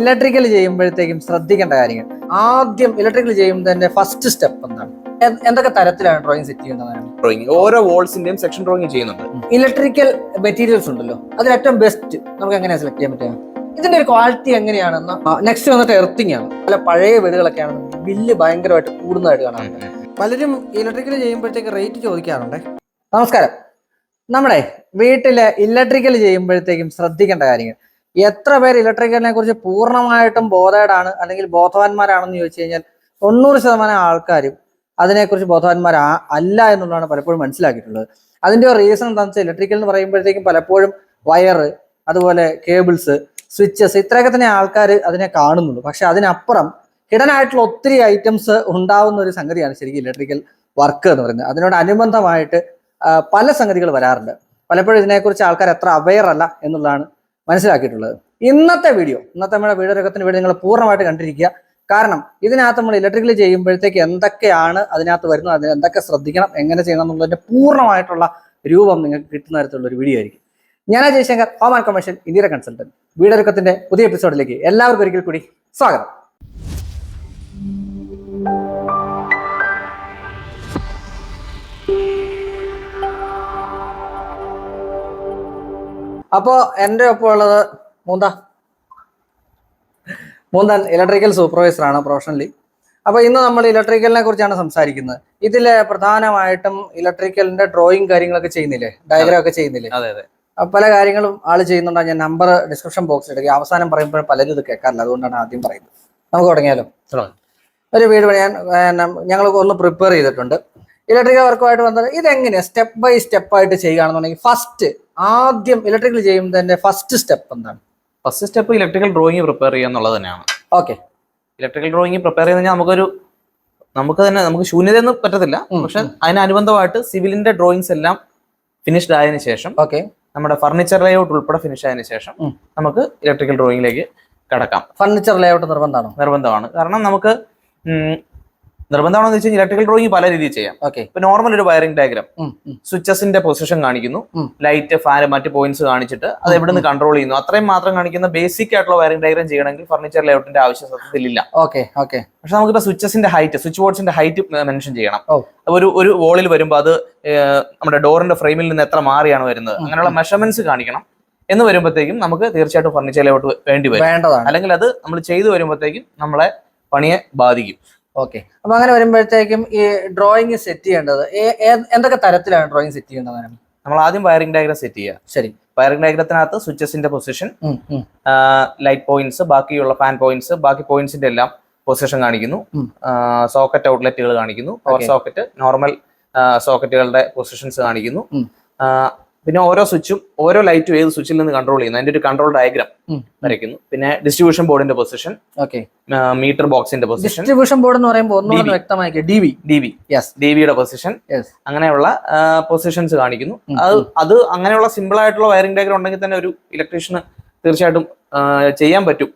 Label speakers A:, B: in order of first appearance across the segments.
A: Electrical ചെയ്യുമ്പോഴത്തേക്കും ശ്രദ്ധിക്കേണ്ട കാര്യങ്ങൾ. ആദ്യം ഇലക്ട്രിക്കൽ ചെയ്യുമ്പോൾ തന്നെ ഫസ്റ്റ് സ്റ്റെപ്പ് എന്താണ് എന്തൊക്കെ തരത്തിലാണ് ഡ്രോയിങ് സെറ്റ് ചെയ്യുന്നത്?
B: ഡ്രോയിങ് ഓരോ വോൾസിന്റെയും സെക്ഷൻ ഡ്രോയിങ് ചെയ്യുന്നുണ്ട്.
A: ഇലക്ട്രിക്കൽ മെറ്റീരിയൽസ് ഉണ്ടല്ലോ. അതിൽ ഏറ്റവും ബെസ്റ്റ് നമുക്ക് എങ്ങനെയാണ് സെലക്ട് ചെയ്യാൻ പറ്റുക? ഇതിന്റെ ഒരു ക്വാളിറ്റി എങ്ങനെയാണെന്ന് നെക്സ്റ്റ് വന്നിട്ട് എർത്തിങ് ആണ്. പല പഴയ വീടുകളൊക്കെ ആണെന്നുണ്ടെങ്കിൽ ബില്ല് ഭയങ്കരമായിട്ട് കൂടുന്നതായിട്ട് കാണാൻ പലരും ഇലക്ട്രിക്കൽ ചെയ്യുമ്പോഴത്തേക്ക് റേറ്റ് ചോദിക്കാറുണ്ട്. നമസ്കാരം. നമ്മുടെ വീട്ടിൽ ഇലക്ട്രിക്കൽ ചെയ്യുമ്പോഴത്തേക്കും ശ്രദ്ധിക്കേണ്ട കാര്യങ്ങൾ. എത്ര പേര് ഇലക്ട്രിക്കലിനെ കുറിച്ച് പൂർണമായിട്ടും ബോധേഡാണ് അല്ലെങ്കിൽ ബോധവാന്മാരാണെന്ന് ചോദിച്ചു കഴിഞ്ഞാൽ തൊണ്ണൂറ് ശതമാനം ആൾക്കാരും അതിനെക്കുറിച്ച് ബോധവാന്മാരാ അല്ല എന്നുള്ളതാണ് പലപ്പോഴും മനസ്സിലാക്കിയിട്ടുള്ളത്. അതിന്റെ റീസൺ എന്താണെന്ന് വെച്ചാൽ ഇലക്ട്രിക്കൽ എന്ന് പറയുമ്പോഴത്തേക്കും പലപ്പോഴും വയറ് അതുപോലെ കേബിൾസ് സ്വിച്ചസ് ഇത്രയൊക്കെ തന്നെ ആൾക്കാർ അതിനെ കാണുന്നുള്ളൂ. പക്ഷെ അതിനപ്പുറം ഹിഡൻ ആയിട്ടുള്ള ഒത്തിരി ഐറ്റംസ് ഉണ്ടാവുന്ന ഒരു സംഗതിയാണ് ശരിക്കും ഇലക്ട്രിക്കൽ വർക്ക് എന്ന് പറയുന്നത്. അതിനോട് അനുബന്ധമായിട്ട് പല സംഗതികൾ വരാറുണ്ട്. പലപ്പോഴും ഇതിനെക്കുറിച്ച് ആൾക്കാർ എത്ര അവെയർ അല്ല എന്നുള്ളതാണ് മനസ്സിലാക്കിയിട്ടുള്ളത്. ഇന്നത്തെ വീഡിയോ ഇന്നത്തെ നമ്മുടെ വീഡിയോ രംഗത്തിന് വീഡിയോ നിങ്ങൾ പൂർണമായിട്ട് കണ്ടിരിക്കുക. കാരണം ഇതിനകത്ത് നമ്മൾ ഇലക്ട്രിക്കൽ ചെയ്യുമ്പോഴത്തേക്ക് എന്തൊക്കെയാണ് അതിനകത്ത് വരുന്നത് അതിന് എന്തൊക്കെ ശ്രദ്ധിക്കണം എങ്ങനെ ചെയ്യണം എന്നുള്ളതിന്റെ പൂർണമായിട്ടുള്ള രൂപം നിങ്ങൾക്ക് കിട്ടുന്ന തരത്തിലുള്ള ഒരു വീഡിയോ ആയിരിക്കും. ഞാൻ ജയശങ്കർ ഹോം ആൻഡ് കമേഴ്ഷ്യൽ ഇന്ത്യയുടെ കൺസൾട്ടന്റ് വീടൊരുക്കത്തിന്റെ പുതിയ എപ്പിസോഡിലേക്ക് എല്ലാവർക്കും ഒരിക്കൽ കൂടി സ്വാഗതം. അപ്പോ എന്റെ ഒപ്പം ഉള്ളത് മൂന്ത. മൂന്തൻ ഇലക്ട്രിക്കൽ സൂപ്പർവൈസർ ആണ് പ്രൊഫഷണലി അപ്പോൾ ഇന്ന് നമ്മൾ ഇലക്ട്രിക്കലിനെ കുറിച്ചാണ് സംസാരിക്കുന്നത്. ഇതിൽ പ്രധാനമായിട്ടും ഇലക്ട്രിക്കലിന്റെ ഡ്രോയിങ് കാര്യങ്ങളൊക്കെ ചെയ്യുന്നില്ലേ? ഡയഗ്രാം ഒക്കെ ചെയ്യുന്നില്ലേ?
B: അതെ അതെ.
A: പല കാര്യങ്ങളും ആൾ ചെയ്യുന്നുണ്ട്. ഞാൻ നമ്പർ ഡിസ്ക്രിപ്ഷൻ ബോക്സിൽ ഇടുക അവസാനം പറയുമ്പോൾ പലരും ഇത് കേൾക്കാറില്ല. അതുകൊണ്ടാണ് ആദ്യം പറയുന്നത്. നമുക്ക് തുടങ്ങിയാലോ? ഒരു വീട് പണിയാൻ ഞങ്ങൾ ഒന്ന് പ്രിപ്പയർ ചെയ്തിട്ടുണ്ട്. ഇലക്ട്രിക്കൽ വർക്കുമായിട്ട് വന്നത് ഇതെങ്ങനെയാണ് സ്റ്റെപ്പ് ബൈ സ്റ്റെപ്പ് ആയിട്ട് ചെയ്യുകയാണെന്നുണ്ടെങ്കിൽ ഫസ്റ്റ് ആദ്യം ഇലക്ട്രിക്കൽ ചെയ്യുന്നതിന്റെ ഫസ്റ്റ് സ്റ്റെപ്പ് എന്താണ്?
B: First step electrical drawing prepare ചെയ്യുക എന്നുള്ളത് തന്നെയാണ്.
A: ഓക്കെ.
B: ഇലക്ട്രിക്കൽ ഡ്രോയിങ് പ്രിപ്പയർ കഴിഞ്ഞാൽ നമുക്കൊരു നമുക്ക് തന്നെ നമുക്ക് ശൂന്യതയൊന്നും പറ്റത്തില്ല. പക്ഷെ അതിനനുബന്ധമായിട്ട് സിവിലിന്റെ ഡ്രോയിങ്സ് എല്ലാം ഫിനിഷ്ഡ് ആയതിനു ശേഷം
A: ഓക്കെ.
B: നമ്മുടെ ഫർണിച്ചർ ലേഔട്ട് ഉൾപ്പെടെ ഫിനിഷ് ആയതിനു ശേഷം നമുക്ക് ഇലക്ട്രിക്കൽ ഡ്രോയിങ്ങിലേക്ക് കടക്കാം.
A: ഫർണിച്ചർ ലേഔട്ട് നിർബന്ധമാണോ?
B: നിർബന്ധമാണ്. കാരണം നമുക്ക് നിർബന്ധമാണെന്ന് വെച്ചാൽ ഇലക്ട്രിക്കൽ ഡ്രോയിങ് പല രീതിയിൽ ചെയ്യാം.
A: ഓക്കെ
B: ഇപ്പൊ നോർമൽ ഒരു വയറിംഗ് ഡയഗ്രാം സ്വിച്ചസിന്റെ പൊസിഷൻ കാണിക്കുന്നു. ലൈറ്റ് ഫാൻ മറ്റ് പോയിന്റ്സ് കാണിച്ചിട്ട് അത് എവിടെ നിന്ന് കൺട്രോൾ ചെയ്യുന്നു. അത്രയും മാത്രം കാണിക്കുന്ന ബേസിക് ആയിട്ടുള്ള വയറിംഗ് ഡയഗ്രാം ചെയ്യണമെങ്കിൽ ഫർണിച്ചർ ലേഔട്ടിന്റെ ആവശ്യം സത്യത്തിലില്ല.
A: ഓക്കെ ഓക്കെ
B: പക്ഷെ നമുക്കിപ്പോ സ്വിച്ചസിന്റെ ഹൈറ്റ് സ്വിച്ച് ബോർഡ്സിന്റെ ഹൈറ്റ് മെൻഷൻ ചെയ്യണം. ഒരു ഒരു വോളിൽ വരുമ്പോൾ അത് നമ്മുടെ ഡോറിന്റെ ഫ്രെയിമിൽ നിന്ന് എത്ര മാറിയാണ് വരുന്നത്. അങ്ങനെയുള്ള മെഷർമെന്റ്സ് കാണിക്കണം. എന്ന് വരുമ്പോഴത്തേക്കും നമുക്ക് തീർച്ചയായിട്ടും ഫർണിച്ചർ ലേഔട്ട് വേണ്ടി വരും. അല്ലെങ്കിൽ അത് നമ്മൾ ചെയ്തു വരുമ്പോഴത്തേക്കും നമ്മളെ പണിയെ ബാധിക്കും.
A: ഓക്കെ അപ്പൊ അങ്ങനെ വരുമ്പോഴത്തേക്കും ഈ ഡ്രോയിങ് സെറ്റ് ചെയ്യേണ്ടത്. എന്തൊക്കെ തരത്തിലാണ് ഡ്രോയിങ് സെറ്റ് ചെയ്യേണ്ടത്
B: നമ്മൾ ആദ്യം വയറിംഗ് ഡയഗ്രാം സെറ്റ് ചെയ്യുക.
A: ശരി.
B: വയറിംഗ് ഡയഗ്രത്തിനകത്ത് സ്വിച്ചസിന്റെ പൊസിഷൻ. ലൈറ്റ് പോയിന്റ്സ് ബാക്കിയുള്ള ഫാൻ പോയിന്റ്സ് ബാക്കി പോയിന്റ്സിന്റെ എല്ലാം പൊസിഷൻ കാണിക്കുന്നു. സോക്കറ്റ് ഔട്ട്ലെറ്റുകൾ കാണിക്കുന്നു. പവർ സോക്കറ്റ് നോർമൽ സോക്കറ്റുകളുടെ പൊസിഷൻസ് കാണിക്കുന്നു. പിന്നെ ഓരോ സ്വിച്ചും ഓരോ ലൈറ്റും ഏത് സ്വിച്ചിൽ നിന്ന് കൺട്രോൾ ചെയ്യുന്നു. അതിന്റെ ഒരു കൺട്രോൾ ഡയഗ്രാം വരയ്ക്കുന്നു. പിന്നെ ഡിസ്ട്രിബ്യൂഷൻ ബോർഡിന്റെ പൊസിഷൻ
A: ഓക്കെ
B: മീറ്റർ ബോക്സിന്റെ പൊസിഷൻ
A: ഡിസ്ട്രിബ്യൂഷൻ ബോർഡ് എന്ന് പറയുമ്പോൾ വ്യക്തമാക്കി D V
B: D V
A: yes
B: D വിയുടെ പൊസിഷൻ
A: യെസ്
B: അങ്ങനെയുള്ള പൊസിഷൻസ് കാണിക്കുന്നു. അത് അത് അങ്ങനെയുള്ള സിമ്പിൾ ആയിട്ടുള്ള വയറിംഗ് ഡയഗ്രം ഉണ്ടെങ്കിൽ തന്നെ ഒരു ഇലക്ട്രീഷ്യന് തീർച്ചയായിട്ടും ചെയ്യാൻ പറ്റും.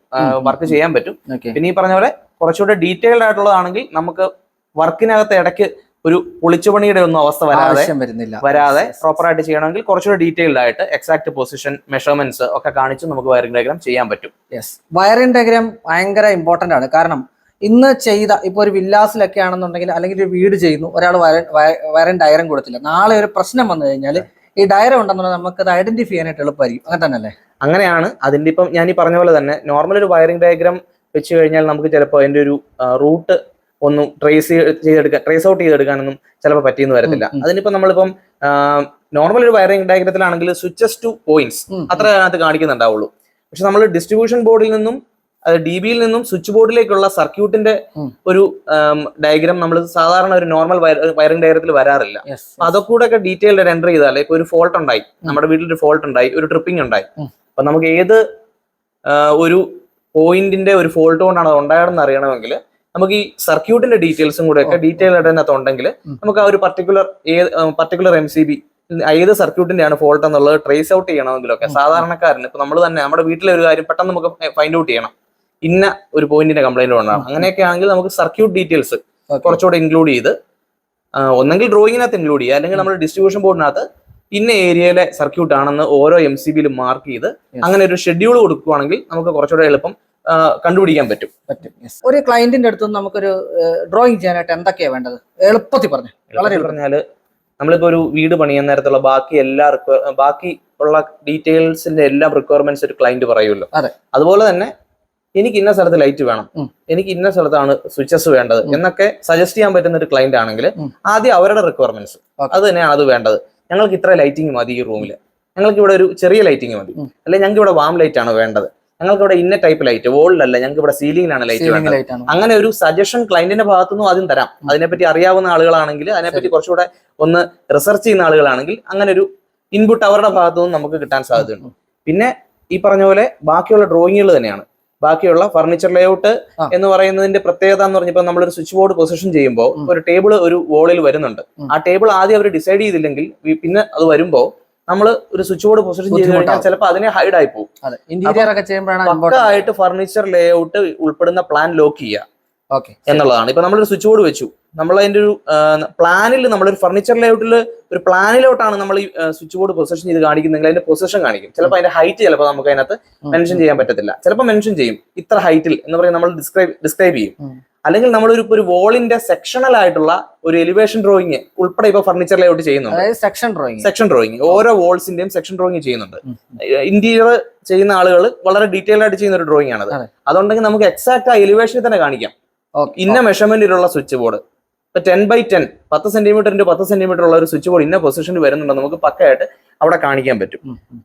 B: വർക്ക് ചെയ്യാൻ പറ്റും. പിന്നെ ഈ പറഞ്ഞ പോലെ കുറച്ചുകൂടെ ഡീറ്റെയിൽഡ് ആയിട്ടുള്ളതാണെങ്കിൽ നമുക്ക് വർക്കിനകത്ത് ഇടയ്ക്ക് ഒരു പൊളിച്ചുപണിയുടെ ഒന്നും അവസ്ഥ വരാതെ
A: വരുന്നില്ല.
B: വരാതെ പ്രോപ്പർ ആയിട്ട് ചെയ്യണമെങ്കിൽ കുറച്ചുകൂടി ഡീറ്റെയിൽഡ് ആയിട്ട് എക്സാക്ട് പൊസിഷൻ മെഷർമെന്റ്സ് ഒക്കെ കാണിച്ച് നമുക്ക് വയറിംഗ് ഡയഗ്രാം ചെയ്യാൻ പറ്റും.
A: യെസ് വയറിംഗ് ഡയഗ്രാം ഭയങ്കര ഇമ്പോർട്ടന്റ് ആണ്. കാരണം ഇന്ന് ചെയ്ത ഇപ്പൊ ഒരു വില്ലാസിലൊക്കെ ആണെന്നുണ്ടെങ്കിൽ അല്ലെങ്കിൽ ഒരു വീട് ചെയ്യുന്നു ഒരാൾ വയറിംഗ് ഡയറം കൊടുത്തില്ല. നാളെ ഒരു പ്രശ്നം വന്നു കഴിഞ്ഞാൽ ഈ ഡയറം ഉണ്ടെന്നുള്ള നമുക്ക് അത് ഐഡന്റിഫൈ ചെയ്യാനായിട്ട് എളുപ്പമായിരിക്കും. അങ്ങനെ തന്നെ അല്ലേ
B: അങ്ങനെയാണ്. അതിന്റെ ഇപ്പം ഞാൻ ഈ പറഞ്ഞ പോലെ തന്നെ നോർമൽ ഒരു വയറിംഗ് ഡയഗ്രാം വെച്ച് കഴിഞ്ഞാൽ നമുക്ക് ചിലപ്പോൾ അതിന്റെ ഒരു റൂട്ട് ഒന്നും ട്രേസ് ചെയ്തെടുക്കാൻ ട്രേസ് ഔട്ട് ചെയ്തെടുക്കാനൊന്നും ചിലപ്പോൾ പറ്റിയെന്ന് വരത്തില്ല.
A: അതിനിപ്പോ.
B: അതിനിപ്പോൾ നമ്മളിപ്പം നോർമൽ ഒരു വയറിംഗ് ഡയഗ്രത്തിലാണെങ്കിൽ സ്വിച്ചസ് ടു പോയിന്റ്സ് അത്ര അതിനകത്ത് കാണിക്കുന്നുണ്ടാവുള്ളൂ. പക്ഷെ നമ്മൾ ഡിസ്ട്രിബ്യൂഷൻ ബോർഡിൽ നിന്നും ഡി ബിയിൽ നിന്നും സ്വിച്ച് ബോർഡിലേക്കുള്ള സർക്യൂട്ടിന്റെ ഒരു ഡയഗ്രാം നമ്മൾ സാധാരണ ഒരു നോർമൽ വയറിംഗ് ഡയഗ്രത്തിൽ വരാറില്ല. അതൊക്കെ കൂടെ ഒക്കെ ഡീറ്റെയിൽഡ് എന്റർ ചെയ്താൽ ഇപ്പൊ ഒരു ഫോൾട്ട് ഉണ്ടായി. നമ്മുടെ വീട്ടിൽ ഒരു ഫോൾട്ട് ഉണ്ടായി ഒരു ട്രിപ്പിംഗ് ഉണ്ടായി. അപ്പൊ നമുക്ക് ഏത് ഒരു പോയിന്റിന്റെ ഒരു ഫോൾട്ട് കൊണ്ടാണ് അത് ഉണ്ടായതെന്ന് അറിയണമെങ്കിൽ നമുക്ക് ഈ സർക്യൂട്ടിന്റെ ഡീറ്റെയിൽസും കൂടെ ഒക്കെ ഡീറ്റെയിൽ അതിനകത്ത് ഉണ്ടെങ്കിൽ നമുക്ക് ആ ഒരു പർട്ടിക്കുലർ ഏത് പർട്ടിക്കുലർ എം സി ബി ഏത് സർക്യൂട്ടിന്റെ ആണ് ഫോൾട്ട് എന്നുള്ളത് ട്രേസ് ഔട്ട് ചെയ്യണമെങ്കിലൊക്കെ. സാധാരണക്കാരന് ഇപ്പൊ നമ്മൾ തന്നെ നമ്മുടെ വീട്ടിലെ ഒരു കാര്യം പെട്ടെന്ന് നമുക്ക് ഫൈൻഡ് ഔട്ട് ചെയ്യണം ഇന്ന ഒരു പോയിന്റിന്റെ കംപ്ലൈന്റ് കൊണ്ടാണ്. അങ്ങനെയൊക്കെ ആണെങ്കിൽ നമുക്ക് സർക്യൂട്ട് ഡീറ്റെയിൽസ്. കുറച്ചുകൂടെ ഇൻക്ലൂഡ് ചെയ്ത് ഒന്നെങ്കിൽ ഡ്രോയിങ്ങിനകത്ത് ഇൻക്ലൂഡ് ചെയ്യുക അല്ലെങ്കിൽ നമ്മുടെ ഡിസ്ട്രിബ്യൂഷൻ ബോർഡിനകത്ത് ഇന്ന ഏരിയയിലെ സർക്യൂട്ട് ആണെന്ന് ഓരോ എം സി ബിയിലും മാർക്ക് ചെയ്ത് അങ്ങനെ ഒരു ഷെഡ്യൂൾ കൊടുക്കുകയാണെങ്കിൽ നമുക്ക് കുറച്ചുകൂടെ എളുപ്പം കണ്ടുപിടിക്കാൻ പറ്റും.
A: പറ്റും. ഒരു ക്ലയന്റിന്റെ അടുത്ത് നമുക്കൊരു ഡ്രോയിങ് ചെയ്യാനായിട്ട് എന്തൊക്കെയാ വേണ്ടത്? എളുപ്പത്തിൽ പറഞ്ഞു വളരെ എളുപ്പം.
B: പറഞ്ഞാൽ നമ്മളിപ്പോ ഒരു വീട് പണിയാൻ നേരത്തുള്ള ബാക്കി എല്ലാ ബാക്കി ഉള്ള ഡീറ്റെയിൽസിന്റെ എല്ലാ റിക്വയർമെന്റ്സ് ഒരു ക്ലയന്റ് പറയുമല്ലോ.
A: അതെ.
B: അതുപോലെ തന്നെ എനിക്ക് ഇന്ന സ്ഥലത്ത് ലൈറ്റ് വേണം എനിക്ക് ഇന്ന സ്ഥലത്താണ് സ്വിച്ചസ് വേണ്ടത് എന്നൊക്കെ സജസ്റ്റ് ചെയ്യാൻ പറ്റുന്ന ഒരു ക്ലയന്റ് ആണെങ്കിൽ ആദ്യം അവരുടെ റിക്വയർമെന്റ്സ് അത് തന്നെയാണ് അത് വേണ്ടത്. ഞങ്ങൾക്ക് ഇത്ര ലൈറ്റിംഗ് മതി ഈ റൂമിൽ ഞങ്ങൾക്ക് ഇവിടെ ഒരു ചെറിയ ലൈറ്റിംഗ് മതി. അല്ലെങ്കിൽ ഞങ്ങൾക്ക് ഇവിടെ വാം ലൈറ്റ് ആണ് വേണ്ടത്. ഞങ്ങൾക്ക് ഇവിടെ ഇന്ന ടൈപ്പ് ലൈറ്റ് വോളിലല്ല ഞങ്ങൾക്ക് ഇവിടെ സീലിംഗിലാണ് ലൈറ്റ് വേണ്ടത്. അങ്ങനെ ഒരു സജഷൻ ക്ലയന്റിന്റെ ഭാഗത്തുനിന്നും ആദ്യം തരാം. അതിനെപ്പറ്റി അറിയാവുന്ന ആളുകളാണെങ്കിൽ അതിനെപ്പറ്റി കുറച്ചുകൂടെ ഒന്ന് റിസർച്ച് ചെയ്യുന്ന ആളുകളാണെങ്കിൽ അങ്ങനെ ഒരു ഇൻപുട്ട് അവരുടെ ഭാഗത്തുനിന്ന് നമുക്ക് കിട്ടാൻ സാധ്യതയുണ്ട്. പിന്നെ ഈ പറഞ്ഞ പോലെ ബാക്കിയുള്ള ഡ്രോയിങ്ങുകൾ തന്നെയാണ്. ബാക്കിയുള്ള ഫർണിച്ചർ ലേഔട്ട് എന്ന് പറയുന്നതിന്റെ പ്രത്യേകത എന്ന് പറഞ്ഞപ്പോൾ നമ്മളൊരു സ്വിച്ച് ബോർഡ് പൊസിഷൻ ചെയ്യുമ്പോൾ ഒരു ടേബിൾ ഒരു വോളിൽ വരുന്നുണ്ട്. ആ ടേബിൾ ആദ്യം അവർ ഡിസൈഡ് ചെയ്തില്ലെങ്കിൽ പിന്നെ അത് വരുമ്പോൾ നമ്മൾ ഒരു സ്വിച്ച് ബോർഡ് പൊസിഷൻ ചെയ്ത് കഴിഞ്ഞാൽ ചിലപ്പോൾ അതിനെ ഹൈഡ് ആയി പോകും.
A: ഇന്റീരിയർ ഒക്കെ ചെയ്യുമ്പോഴാണ്
B: ആയിട്ട് ഫർണിച്ചർ ലേഔട്ട് ഉൾപ്പെടുന്ന പ്ലാൻ ലോക്ക് ചെയ്യുക എന്നുള്ളതാണ്. ഇപ്പൊ നമ്മളൊരു സ്വിച്ച് ബോർഡ് വെച്ചു. നമ്മൾ അതിന്റെ ഒരു പ്ലാനിൽ നമ്മളൊരു ഫർണിച്ചർ ലേഔട്ടിൽ ഒരു പ്ലാനിലോട്ടാണ് നമ്മൾ ഈ സ്വിച്ച് ബോർഡ് പൊസിഷൻ ചെയ്ത് കാണിക്കുന്നെങ്കിൽ അതിന്റെ പൊസിഷൻ കാണിക്കും. ചിലപ്പോൾ അതിന്റെ ഹൈറ്റ് ചിലപ്പോൾ നമുക്ക് അതിനകത്ത് മെൻഷൻ ചെയ്യാൻ പറ്റത്തില്ല. ചിലപ്പോൾ മെൻഷൻ ചെയ്യും. ഇത്ര ഹൈറ്റിൽ എന്ന് പറയുന്നത് നമ്മൾ ഡിസ്ക്രൈബ് ഡിസ്ക്രൈബ് ചെയ്യും. അല്ലെങ്കിൽ നമ്മൾ ഒരു ഒരു വോളിന്റെ സെക്ഷണൽ ആയിട്ടുള്ള ഒരു എലിവേഷൻ ഡ്രോയിങ് ഉൾപ്പെടെ ഇപ്പൊ ഫർണിച്ചർ ലേഔട്ട് ചെയ്യുന്നുണ്ട്.
A: സെക്ഷൻ ഡ്രോയിങ്
B: സെക്ഷൻ ഡ്രോയിങ് ഓരോ വോൾസിന്റെയും സെക്ഷൻ ഡ്രോയിങ് ചെയ്യുന്നുണ്ട്. ഇന്റീരിയർ ചെയ്യുന്ന ആളുകൾ വളരെ ഡീറ്റെയിൽ ആയിട്ട് ചെയ്യുന്ന ഒരു ഡ്രോയിങ് ആണത്.
A: അതുകൊണ്ടെങ്കിൽ
B: അതുണ്ടെങ്കിൽ നമുക്ക് എക്സാക്ട് ആ എലിവേഷനിൽ തന്നെ കാണിക്കാം. ഇന്ന മെഷർമെന്റിലുള്ള സ്വിച്ച് ബോർഡ് ഇപ്പൊ ടെൻ ബൈ ടെൻ പത്ത് സെന്റിമീറ്ററിന്റെ പത്ത് സെന്റിമീറ്റർ ഉള്ള ഒരു സ്വിച്ച് ബോർഡ് ഇന്ന പൊസിഷനിൽ വരുന്നുണ്ട് നമുക്ക് പക്കയായിട്ട് അവിടെ കാണിക്കാൻ പറ്റും.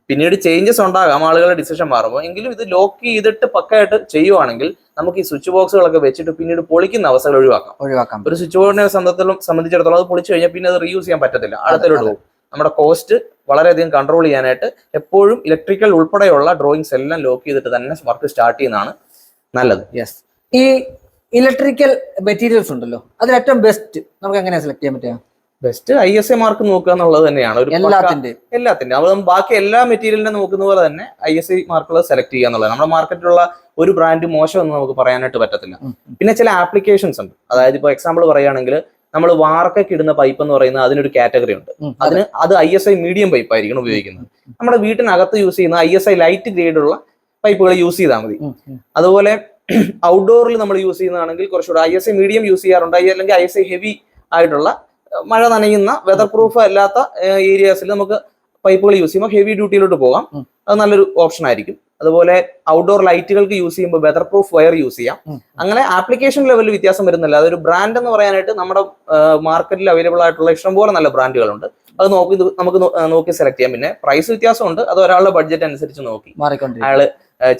B: പിന്നീട് ചേഞ്ചസ് ഉണ്ടാകാം ആളുകളുടെ ഡിസിഷൻ മാറുമ്പോൾ. എങ്കിലും ഇത് ലോക്ക് ചെയ്തിട്ട് പക്കായിട്ട് ചെയ്യുവാണെങ്കിൽ നമുക്ക് ഈ സ്വിച്ച് ബോക്സുകളൊക്കെ വെച്ചിട്ട് പിന്നീട് പൊളിക്കുന്ന അവസ്ഥകൾ ഒഴിവാക്കാം.
A: ഒഴിവാക്കാം
B: ഒരു സ്വിച്ച് ബോർഡിനെ സംബന്ധിച്ചിടത്തോളം സംബന്ധിച്ചിടത്തോളം അത് പൊളിച്ചു കഴിഞ്ഞാൽ പിന്നെ അത് റീയൂസ് ചെയ്യാൻ പറ്റത്തില്ല. അടുത്തൊരു
A: അതെ.
B: പോകും. നമ്മുടെ കോസ്റ്റ് വളരെയധികം കൺട്രോൾ ചെയ്യാനായിട്ട് എപ്പോഴും ഇലക്ട്രിക്കൽ ഉൾപ്പെടെയുള്ള ഡ്രോയിങ്സ് എല്ലാം ലോക്ക് ചെയ്തിട്ട് തന്നെ വർക്ക് സ്റ്റാർട്ട് ചെയ്യുന്നതാണ് നല്ലത്.
A: യെസ് ഈ ഇലക്ട്രിക്കൽ മെറ്റീരിയൽസ് ഉണ്ടല്ലോ അതിൽ ഏറ്റവും ബെസ്റ്റ് നമുക്ക് എങ്ങനെയാണ് സെലക്ട് ചെയ്യാൻ പറ്റുക?
B: Best I S A mark നോക്കുക എന്നുള്ളത് തന്നെയാണ്. ഒരു
A: എല്ലാത്തിന്റെ
B: അപ്പം ബാക്കി എല്ലാ മെറ്റീരിയലിനെ നോക്കുന്ന പോലെ തന്നെ ഐ എസ് ഐ മാർക്കുകൾ സെലക്ട് ചെയ്യുക എന്നുള്ളത് നമ്മുടെ മാർക്കറ്റിലുള്ള ഒരു ബ്രാൻഡ് മോശം എന്ന് നമുക്ക് പറയാനായിട്ട് പറ്റത്തില്ല. പിന്നെ ചില ആപ്ലിക്കേഷൻസ് ഉണ്ട്. അതായത് ഇപ്പോൾ എക്സാമ്പിൾ പറയുകയാണെങ്കിൽ നമ്മൾ വാർക്കൊക്കെ ഇടുന്ന പൈപ്പ് എന്ന് പറയുന്നത് അതിനൊരു കാറ്റഗറി ഉണ്ട്. അതിന് അത് I S I medium pipe ആയിരിക്കണം ഉപയോഗിക്കുന്നത്. നമ്മുടെ വീട്ടിനകത്ത് യൂസ് ചെയ്യുന്ന ഐ എസ് ഐ ലൈറ്റ് ഗ്രേഡുള്ള പൈപ്പുകൾ യൂസ് ചെയ്താൽ മതി. അതുപോലെ ഔട്ട്ഡോറിൽ നമ്മൾ യൂസ് ചെയ്യുന്നതാണെങ്കിൽ കുറച്ചുകൂടെ I S I medium use ചെയ്യാറുണ്ട്. അല്ലെങ്കിൽ ഐ എസ് ഐ ഹെവി ആയിട്ടുള്ള മഴ നനയുന്ന വെതർ പ്രൂഫ് അല്ലാത്ത ഏരിയാസിൽ നമുക്ക് പൈപ്പുകൾ യൂസ് ചെയ്യുമ്പോൾ ഹെവി ഡ്യൂട്ടിയിലോട്ട് പോകാം. അത് നല്ലൊരു ഓപ്ഷൻ ആയിരിക്കും. അതുപോലെ ഔട്ട്ഡോർ ലൈറ്റുകൾക്ക് യൂസ് ചെയ്യുമ്പോൾ വെതർ പ്രൂഫ് വയർ യൂസ് ചെയ്യാം. അങ്ങനെ ആപ്ലിക്കേഷൻ ലെവലിൽ വ്യത്യാസം വരുന്നില്ല. അതൊരു ബ്രാൻഡ് എന്ന് പറയാനായിട്ട് നമ്മുടെ മാർക്കറ്റിൽ അവൈലബിൾ ആയിട്ടുള്ള ഇഷ്ടംപോലെ നല്ല ബ്രാൻഡുകളുണ്ട് അത് നോക്കി നമുക്ക് നോക്കി സെലക്ട് ചെയ്യാം. പിന്നെ പ്രൈസ് വ്യത്യാസമുണ്ട്. അത് ഒരാളുടെ ബഡ്ജറ്റ് അനുസരിച്ച് നോക്കി. അയാൾ